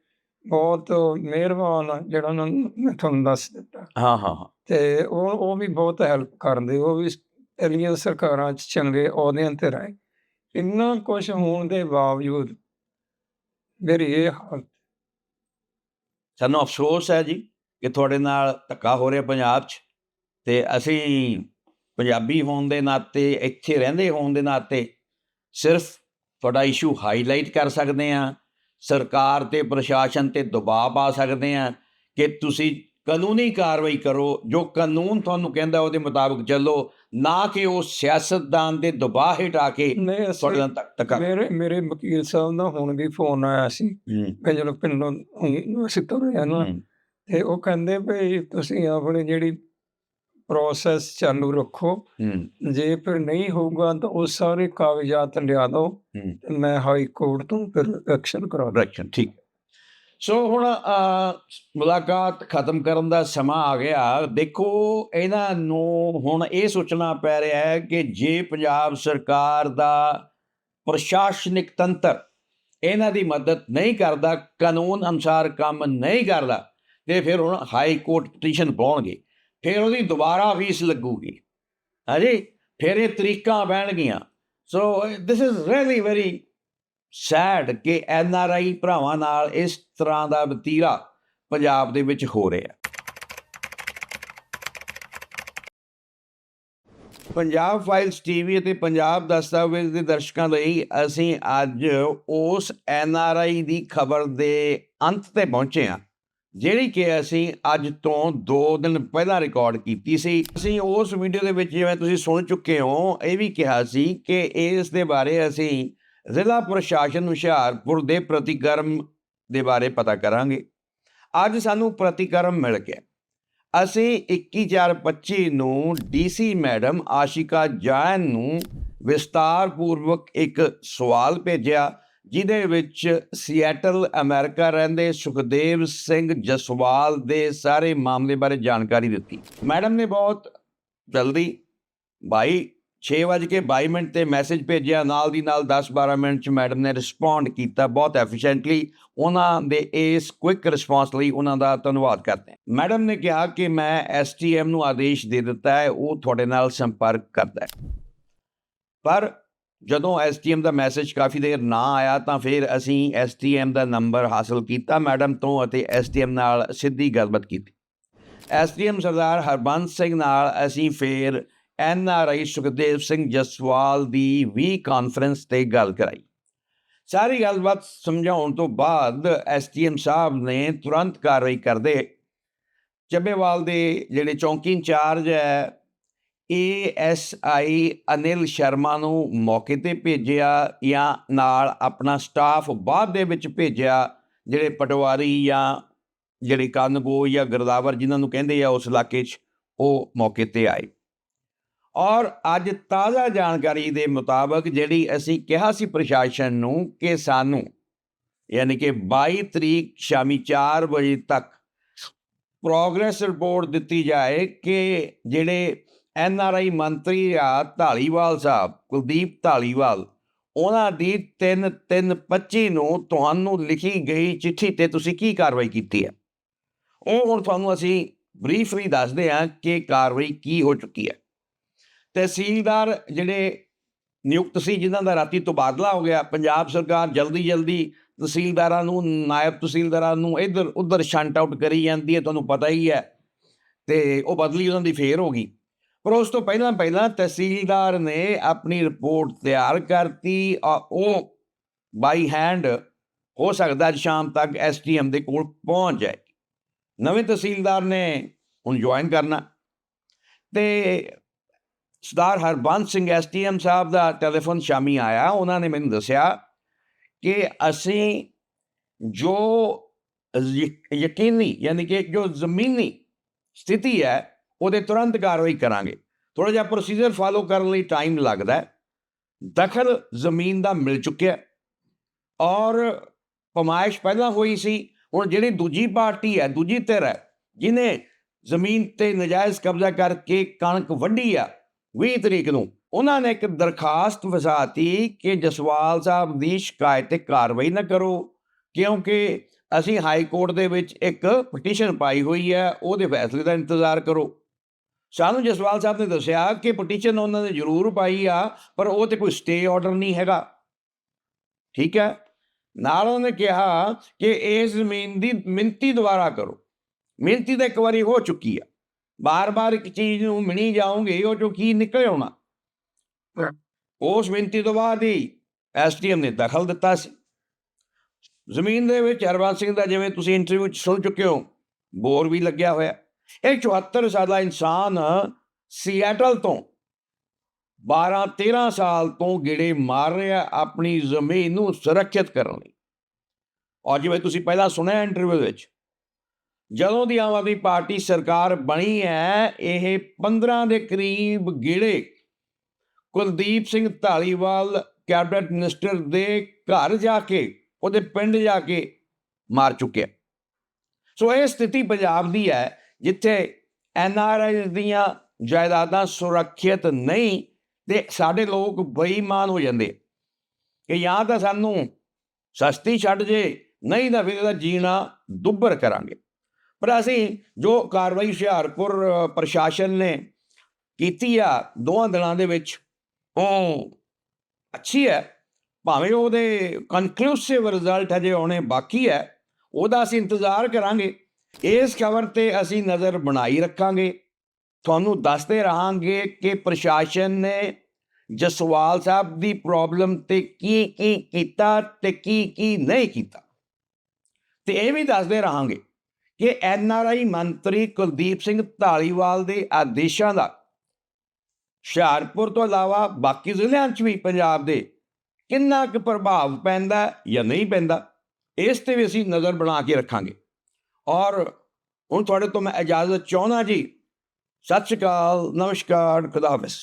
ਬਹੁਤ ਮਿਹਰਬਾਨ ਜਿਹੜਾ ਉਹਨਾਂ ਨੂੰ ਤੁਹਾਨੂੰ ਦੱਸ ਦਿੱਤਾ। ਹਾਂ ਹਾਂ ਹਾਂ। ਤੇ ਉਹ ਉਹ ਵੀ ਬਹੁਤ ਹੈਲਪ ਕਰਦੇ ਉਹ ਵੀ ਪਹਿਲੀਆਂ ਸਰਕਾਰਾਂ ਚ ਚੰਗੇ ਅਹੁਦਿਆਂ ਤੇ ਰਹੇ। ਇੰਨਾ ਕੁਝ ਹੋਣ ਦੇ ਬਾਵਜੂਦ ਮੇਰੀ ਇਹ ਹਾਲਤ ਸਾਨੂੰ ਅਫਸੋਸ ਹੈ ਜੀ ਕਿ ਤੁਹਾਡੇ ਨਾਲ ਧੱਕਾ ਹੋ ਰਿਹਾ ਪੰਜਾਬ 'ਚ ਤੇ ਅਸੀਂ ਪੰਜਾਬੀ ਹੋਣ ਦੇ ਨਾਤੇ, ਇੱਥੇ ਰਹਿੰਦੇ ਹੋਣ ਦੇ ਨਾਤੇ ਸਿਰਫ ਤੁਹਾਡਾ ਇਸ਼ੂ ਹਾਈਲਾਈਟ ਕਰ ਸਕਦੇ ਆ ਸਰਕਾਰ ਤੇ ਪ੍ਰਸ਼ਾਸਨ ਤੇ ਦਬਾਅ ਪਾ ਸਕਦੇ ਆ ਕਿ ਤੁਸੀਂ ਕਾਨੂੰਨੀ ਕਾਰਵਾਈ ਕਰੋ ਜੋ ਕਾਨੂੰਨ ਤੁਹਾਨੂੰ ਕਹਿੰਦਾ ਉਹਦੇ ਮੁਤਾਬਕ ਚੱਲੋ ਨਾ ਕਿ ਉਹ ਸਿਆਸਤਦਾਨ ਦੇ ਦਬਾਅ ਹੇਠ ਆ ਕੇ ਤੁਹਾਡੇ ਧੱਕ- ਧੱਕਾ ਮੇਰੇ ਮੇਰੇ ਵਕੀਲ ਸਾਹਿਬ ਦਾ ਹੁਣ ਵੀ ਫੋਨ ਆਇਆ ਸੀ। ਮੈਂ ਜਦੋਂ ਪਿੰਡੋਂ ਅਸੀਂ ਤੁਰੇ ਨਾ ਤੇ ਉਹ ਕਹਿੰਦੇ ਵੀ ਤੁਸੀਂ ਆਪਣੀ ਜਿਹੜੀ ਪ੍ਰੋਸੈਸ ਚਾਲੂ ਰੱਖੋ। ਜੇ ਫਿਰ ਨਹੀਂ ਹੋਊਗਾ ਤਾਂ ਉਹ ਸਾਰੇ ਕਾਗਜ਼ਾਤ ਲਿਆ ਦਿਓ। ਮੈਂ ਹਾਈ ਕੋਰਟ ਤੋਂ ਫਿਰ ਐਕਸ਼ਨ ਕਰਾ ਠੀਕ। ਸੋ ਹੁਣ ਮੁਲਾਕਾਤ ਖਤਮ ਕਰਨ ਦਾ ਸਮਾਂ ਆ ਗਿਆ। ਦੇਖੋ, ਇਹਨਾਂ ਨੂੰ ਹੁਣ ਇਹ ਸੋਚਣਾ ਪੈ ਰਿਹਾ ਹੈ ਕਿ ਜੇ ਪੰਜਾਬ ਸਰਕਾਰ ਦਾ ਪ੍ਰਸ਼ਾਸਨਿਕ ਤੰਤਰ ਇਹਨਾਂ ਦੀ ਮਦਦ ਨਹੀਂ ਕਰਦਾ, ਕਾਨੂੰਨ ਅਨੁਸਾਰ ਕੰਮ ਨਹੀਂ ਕਰਦਾ, ਤੇ ਫਿਰ ਹੁਣ ਹਾਈ ਕੋਰਟ ਪਟੀਸ਼ਨ ਪਾਉਣਗੇ। ਫਿਰ ਉਹਦੀ ਦੁਬਾਰਾ ਫੀਸ ਲੱਗੂਗੀ। ਹਾਂਜੀ? ਫਿਰ ਇਹ ਤਰੀਕਾਂ ਬਹਿਣਗੀਆਂ। So this is really very sad ਕਿ ਐਨ ਆਰ ਆਈ ਭਰਾਵਾਂ ਨਾਲ ਇਸ ਤਰ੍ਹਾਂ ਦਾ ਵਤੀਰਾ ਪੰਜਾਬ ਦੇ ਵਿੱਚ ਹੋ ਰਿਹਾ। ਪੰਜਾਬ ਫਾਈਲਸ ਟੀਵੀ ਅਤੇ ਪੰਜਾਬ ਦਸਤਾਵੇਜ਼ ਦੇ ਦਰਸ਼ਕਾਂ ਲਈ ਅਸੀਂ ਅੱਜ ਉਸ ਐਨ ਆਰ ਆਈ ਦੀ ਖਬਰ ਦੇ ਅੰਤ ਤੇ ਪਹੁੰਚੇ ਹਾਂ, ਜਿਹੜੀ ਕਿ ਅਸੀਂ ਅੱਜ ਤੋਂ 2 ਦਿਨ ਪਹਿਲਾਂ ਰਿਕਾਰਡ ਕੀਤੀ ਸੀ। ਅਸੀਂ ਉਸ ਵੀਡੀਓ ਦੇ ਵਿੱਚ ਜਿਵੇਂ ਤੁਸੀਂ ਸੁਣ ਚੁੱਕੇ ਹੋ, ਇਹ ਵੀ ਕਿਹਾ ਸੀ ਕਿ ਇਸ ਦੇ ਬਾਰੇ ਅਸੀਂ ਜ਼ਿਲ੍ਹਾ ਪ੍ਰਸ਼ਾਸਨ ਹੁਸ਼ਿਆਰਪੁਰ ਦੇ ਪ੍ਰਤੀਕਰਮ ਦੇ ਬਾਰੇ ਪਤਾ ਕਰਾਂਗੇ। ਅੱਜ ਸਾਨੂੰ ਪ੍ਰਤੀਕਰਮ ਮਿਲ ਗਿਆ। ਅਸੀਂ 21/4/25 ਨੂੰ ਡੀਸੀ ਮੈਡਮ ਆਸ਼ਿਕਾ ਜੈਨ ਨੂੰ ਵਿਸਤਾਰਪੂਰਵਕ ਇੱਕ ਸਵਾਲ ਭੇਜਿਆ, ਜਿਹਦੇ ਵਿੱਚ ਸੀਐਟਲ, ਅਮਰੀਕਾ ਰਹਿੰਦੇ ਸੁਖਦੇਵ ਸਿੰਘ ਜਸਵਾਲ ਦੇ ਸਾਰੇ ਮਾਮਲੇ ਬਾਰੇ ਜਾਣਕਾਰੀ ਦਿੱਤੀ। ਮੈਡਮ ਨੇ ਬਹੁਤ ਜਲਦੀ ਬਾਈ 6:22 ਮਿੰਟ ਤੇ ਮੈਸੇਜ ਭੇਜਿਆ। ਨਾਲ ਦੀ ਨਾਲ 10-12 ਮਿੰਟ ਚ ਮੈਡਮ ਨੇ ਰਿਸਪੌਂਡ ਕੀਤਾ ਬਹੁਤ ਐਫੀਸ਼ੀਐਂਟਲੀ ਉਹਨਾਂ ਦੇ ਇਸ ਕੁਇਕ ਰਿਸਪਾਂਸ ਲਈ ਉਹਨਾਂ ਦਾ ਧੰਨਵਾਦ ਕਰਦੇ ਹਾਂ। ਮੈਡਮ ਨੇ ਕਿਹਾ ਕਿ ਮੈਂ ਐਸਟੀਐਮ ਨੂੰ ਆਦੇਸ਼ ਦੇ ਦਿੱਤਾ ਹੈ, ਉਹ ਤੁਹਾਡੇ ਨਾਲ ਸੰਪਰਕ ਕਰਦਾ ਹੈ। ਪਰ ਜਦੋਂ ਐਸਟੀਐਮ ਦਾ ਮੈਸੇਜ ਕਾਫੀ ਦੇਰ ਨਾ ਆਇਆ ਤਾਂ ਫਿਰ ਅਸੀਂ ਐਸਟੀਐਮ ਦਾ ਨੰਬਰ ਹਾਸਲ ਕੀਤਾ ਮੈਡਮ ਤੋਂ ਅਤੇ ਐਸਟੀਐਮ ਨਾਲ ਸਿੱਧੀ ਗੱਲਬਾਤ ਕੀਤੀ। ਐਸਟੀਐਮ ਸਰਦਾਰ ਹਰਬੰਸ ਸਿੰਘ ਨਾਲ ਅਸੀਂ ਫਿਰ N R I Sukhdev Singh Jaswal ਦੀ ਵੀ ਕਾਨਫਰੰਸ ਤੇ ਗੱਲ ਕਰਾਈ। ਸਾਰੀ ਗੱਲਬਾਤ ਸਮਝਾਉਣ ਤੋਂ ਬਾਅਦ ਐਸਟੀਐਮ ਸਾਹਿਬ ਨੇ ਤੁਰੰਤ ਕਾਰਵਾਈ ਕਰਦੇ ਚੱਬੇਵਾਲ ਦੇ ਜਿਹੜੇ ਚੌਂਕੀ ਇੰਚਾਰਜ ਹੈ ਏਐਸਆਈ ਅਨਿਲ ਸ਼ਰਮਾ ਨੂੰ ਮੌਕੇ ਤੇ ਭੇਜਿਆ ਜਾਂ ਨਾਲ ਆਪਣਾ ਸਟਾਫ ਬਾਅਦ ਦੇ ਵਿੱਚ ਭੇਜਿਆ, ਜਿਹੜੇ ਪਟਵਾਰੀ ਜਾਂ ਜਿਹੜੇ ਕਾਨੂੰਗੋ ਜਾਂ ਗਰਦਾਵਰ ਜਿਨ੍ਹਾਂ ਨੂੰ ਕਹਿੰਦੇ ਆ ਉਸ ਇਲਾਕੇ 'ਚ, ਉਹ ਮੌਕੇ ਤੇ ਆਏ। ਔਰ ਅੱਜ ਤਾਜ਼ਾ ਜਾਣਕਾਰੀ ਦੇ ਮੁਤਾਬਕ ਜਿਹੜੀ ਅਸੀਂ ਕਿਹਾ ਸੀ ਪ੍ਰਸ਼ਾਸਨ ਨੂੰ ਕਿ ਸਾਨੂੰ ਯਾਨੀ ਕਿ 22 ਤਰੀਕ ਸ਼ਾਮੀ 4 ਵਜੇ ਤੱਕ ਪ੍ਰੋਗਰੈਸ ਰਿਪੋਰਟ ਦਿੱਤੀ ਜਾਏ ਕਿ ਜਿਹੜੇ ਐਨ ਆਰ ਆਈ ਮੰਤਰੀ ਆ ਢਾਲੀਵਾਲ ਸਾਹਿਬ, ਕੁਲਦੀਪ ਢਾਲੀਵਾਲ ਉਹਨਾਂ ਦੀ 3 3 25 ਨੂੰ ਤੁਹਾਨੂੰ ਲਿਖੀ ਗਈ ਚਿੱਠੀ ਤੇ ਤੁਸੀਂ ਕੀ ਕਾਰਵਾਈ ਕੀਤੀ ਹੈ? ਉਹ ਹੁਣ ਤੁਹਾਨੂੰ ਅਸੀਂ ਬਰੀਫਲੀ ਦੱਸਦੇ ਹਾਂ ਕਿ ਕਾਰਵਾਈ ਕੀ ਹੋ ਚੁੱਕੀ ਹੈ। ਤਹਿਸੀਲਦਾਰ ਜਿਹੜੇ ਨਿਯੁਕਤ ਸੀ, ਜਿਨ੍ਹਾਂ ਦਾ ਰਾਤੀ ਤਬਾਦਲਾ ਹੋ ਗਿਆ, ਪੰਜਾਬ ਸਰਕਾਰ ਜਲਦੀ ਜਲਦੀ ਤਹਿਸੀਲਦਾਰਾਂ ਨੂੰ, ਨਾਇਬ ਤਹਿਸੀਲਦਾਰਾਂ ਨੂੰ ਇੱਧਰ ਉੱਧਰ ਸ਼ੰਟ ਆਊਟ ਕਰੀ ਜਾਂਦੀ ਹੈ, ਤੁਹਾਨੂੰ ਪਤਾ ਹੀ ਹੈ ਤੇ ਉਹ ਬਦਲੀ ਉਹਨਾਂ ਦੀ ਫੇਰ ਹੋ ਗਈ। ਪਰ ਉਸ ਤੋਂ ਪਹਿਲਾਂ ਪਹਿਲਾਂ ਤਹਿਸੀਲਦਾਰ ਨੇ ਆਪਣੀ ਰਿਪੋਰਟ ਤਿਆਰ ਕਰਤੀ ਉਹ ਬਾਈ ਹੈਂਡ ਹੋ ਸਕਦਾ ਅੱਜ ਸ਼ਾਮ ਤੱਕ ਐਸਟੀਐਮ ਦੇ ਕੋਲ ਪਹੁੰਚ ਜਾਏ। ਨਵੇਂ ਤਹਿਸੀਲਦਾਰ ਨੇ ਹੁਣ ਜੁਆਇਨ ਕਰਨਾ ਤੇ ਸਰਦਾਰ ਹਰਬੰਸ ਸਿੰਘ ਐਸਟੀਐਮ ਸਾਹਿਬ ਦਾ ਟੈਲੀਫੋਨ ਸ਼ਾਮੀ ਆਇਆ। ਉਹਨਾਂ ਨੇ ਮੈਨੂੰ ਦੱਸਿਆ ਕਿ ਅਸੀਂ ਜੋ ਯਕੀਨੀ ਯਾਨੀ ਕਿ ਜੋ ਜ਼ਮੀਨੀ ਸਥਿਤੀ ਹੈ, ਉਹਦੇ ਤੁਰੰਤ ਕਾਰਵਾਈ ਕਰਾਂਗੇ। ਥੋੜਾ ਜਿਹਾ ਪ੍ਰੋਸੀਜਰ ਫਾਲੋ ਕਰਨ ਲਈ ਟਾਈਮ ਲੱਗਦਾ ਹੈ। ਦਖਲ ਜ਼ਮੀਨ ਦਾ ਮਿਲ ਚੁੱਕਿਆ ਔਰ ਪਮਾਇਸ਼ ਪਹਿਲਾਂ ਹੋਈ ਸੀ, ਹੁਣ ਜਿਹੜੀ ਦੂਜੀ ਪਾਰਟੀ ਹੈ, ਦੂਜੀ ਧਿਰ ਹੈ ਜਿਨੇ ਜ਼ਮੀਨ ਤੇ ਨਜਾਇਜ਼ ਕਬਜ਼ਾ ਕਰਕੇ ਕਣਕ ਵੱਢੀ ਆ 20 ਤਰੀਕ ਨੂੰ। ਉਹਨਾਂ ਨੇ ਇੱਕ ਦਰਖਾਸਤ ਵਸਾਤੀ ਕਿ ਜਸਵਾਲ ਸਾਹਿਬ ਦੀ ਸ਼ਿਕਾਇਤ ਤੇ ਕਾਰਵਾਈ ਨਾ ਕਰੋ, ਕਿਉਂਕਿ ਅਸੀਂ ਹਾਈ ਕੋਰਟ ਦੇ ਵਿੱਚ ਇੱਕ ਪਟੀਸ਼ਨ ਪਾਈ ਹੋਈ ਹੈ, ਉਹਦੇ ਫੈਸਲੇ ਦਾ ਇੰਤਜ਼ਾਰ ਕਰੋ। ਸਾਨੂੰ ਜਸਵਾਲ ਸਾਹਿਬ ਨੇ ਦੱਸਿਆ ਕਿ ਪਟੀਸ਼ਨ ਉਹਨਾਂ ਨੇ ਜ਼ਰੂਰ ਪਾਈ ਆ, ਪਰ ਉਹ ਤੇ ਕੋਈ ਸਟੇ ਆਰਡਰ ਨਹੀਂ ਹੈਗਾ। ਠੀਕ ਹੈ? ਨਾਲ ਉਹਨੇ ਕਿਹਾ ਕਿ ਇਸ ਜ਼ਮੀਨ ਦੀ ਮਿੰਤੀ ਦੁਬਾਰਾ ਕਰੋ। ਮਿੰਤੀ ਤਾਂ ਇੱਕ ਵਾਰੀ ਹੋ ਚੁੱਕੀ ਆ। ਬਾਰ-ਬਾਰ ਇੱਕ ਚੀਜ਼ ਨੂੰ ਮਿਣੀ ਜਾਓਗੇ ਉਹ ਚੋਂ ਕੀ ਨਿਕਲ ਆਉਣਾ ਉਸ ਮਿੰਤੀ ਤੋਂ ਬਾਅਦ ਹੀ ਐਸਟੀਐਮ ਨੇ ਦਖਲ ਦਿੱਤਾ ਸੀ। ਜ਼ਮੀਨ ਦੇ ਵਿੱਚ ਹਰਬੰਸ ਸਿੰਘ ਦਾ ਜਿਵੇਂ ਤੁਸੀਂ ਇੰਟਰਵਿਊ ਚ ਸੁਣ ਚੁੱਕੇ ਹੋ ਬੋਰ ਵੀ ਲੱਗਿਆ ਹੋਇਆ। ਇਹ 74 ਸਾਲਾ ਇਨਸਾਨ ਸੀਐਟਲ ਤੋਂ 12 13 ਸਾਲ ਤੋਂ ਗਿੜੇ ਮਾਰ ਰਿਹਾ ਆਪਣੀ ਜ਼ਮੀਨ ਨੂੰ ਸੁਰੱਖਿਅਤ ਕਰਨ ਲਈ। ਔਰ ਜਿਵੇਂ ਤੁਸੀਂ ਪਹਿਲਾਂ ਸੁਣਿਆ ਇੰਟਰਵਿਊ ਵਿੱਚ ਜਦੋਂ ਦੀ ਆਮ ਆਦਮੀ ਪਾਰਟੀ ਸਰਕਾਰ ਬਣੀ ਹੈ, ਇਹ 15 ਦੇ ਕਰੀਬ ਗਿੜੇ ਕੁਲਦੀਪ ਸਿੰਘ ਢਾਲੀਵਾਲ ਕੈਬਨਿਟ ਮਿਨਿਸਟਰ ਦੇ ਘਰ ਜਾ ਕੇ, ਉਹਦੇ ਪਿੰਡ ਜਾ ਕੇ ਮਾਰ ਚੁੱਕਿਆ। ਸੋ ਇਹ ਸਥਿਤੀ ਪੰਜਾਬ ਦੀ ਹੈ, ਜਿੱਥੇ ਐਨ ਆਰ ਆਈ ਦੀਆਂ ਜਾਇਦਾਦਾਂ ਸੁਰੱਖਿਅਤ ਨਹੀਂ ਤੇ ਸਾਡੇ ਲੋਕ ਬੇਈਮਾਨ ਹੋ ਜਾਂਦੇ ਕਿ ਜਾਂ ਤਾਂ ਸਾਨੂੰ ਸਸਤੀ ਛੱਡ ਜੇ, ਨਹੀਂ ਤਾਂ ਫਿਰ ਇਹਦਾ ਜੀਣਾ ਦੁੱਬਰ ਕਰਾਂਗੇ। ਪਰ ਅਸੀਂ ਜੋ ਕਾਰਵਾਈ ਹੁਸ਼ਿਆਰਪੁਰ ਪ੍ਰਸ਼ਾਸਨ ਨੇ ਕੀਤੀ ਆ, ਦੋਹਾਂ ਦਿਨਾਂ ਦੇ ਵਿੱਚ, ਉਹ ਅੱਛੀ ਹੈ। ਭਾਵੇਂ ਉਹਦੇ ਕਨਕਲੂਸਿਵ ਰਿਜ਼ਲਟ ਹਜੇ ਆਉਣੇ ਬਾਕੀ ਹੈ, ਉਹਦਾ ਅਸੀਂ ਇੰਤਜ਼ਾਰ ਕਰਾਂਗੇ। ਇਸ ਖਬਰ ਤੇ ਅਸੀਂ ਨਜ਼ਰ ਬਣਾਈ ਰੱਖਾਂਗੇ। ਤੁਹਾਨੂੰ ਦੱਸਦੇ ਰਹਾਂਗੇ ਕਿ ਪ੍ਰਸ਼ਾਸਨ ਨੇ ਜਸਵਾਲ ਸਾਹਿਬ ਦੀ ਪ੍ਰੋਬਲਮ ਤੇ ਕੀ ਕੀ ਕੀਤਾ ਤੇ ਕੀ ਕੀ ਨਹੀਂ ਕੀਤਾ। ਤੇ ਇਹ ਵੀ ਦੱਸਦੇ ਰਹਾਂਗੇ। ਕਿ ਐਨ ਆਰ ਆਈ ਮੰਤਰੀ ਕੁਲਦੀਪ ਸਿੰਘ ਢਾਲੀਵਾਲ ਦੇ ਆਦੇਸ਼ਾਂ ਦਾ ਹੁਸ਼ਿਆਰਪੁਰ ਤੋਂ ਇਲਾਵਾ ਬਾਕੀ ਜ਼ਿਲ੍ਹਿਆਂ 'ਚ ਵੀ ਪੰਜਾਬ ਦੇ ਕਿੰਨਾ ਕੁ ਪ੍ਰਭਾਵ ਪੈਂਦਾ ਜਾਂ ਨਹੀਂ ਪੈਂਦਾ, ਇਸ ਤੇ ਵੀ ਅਸੀਂ ਨਜ਼ਰ ਬਣਾ ਕੇ ਰੱਖਾਂਗੇ। ਔਰ ਹੁਣ ਤੁਹਾਡੇ ਤੋਂ ਮੈਂ ਇਜਾਜ਼ਤ ਚਾਹੁੰਦਾ ਜੀ। ਸਤਿ ਸ਼੍ਰੀ ਅਕਾਲ, ਨਮਸਕਾਰ, ਖੁਦਾ ਹਾਫਿਜ਼।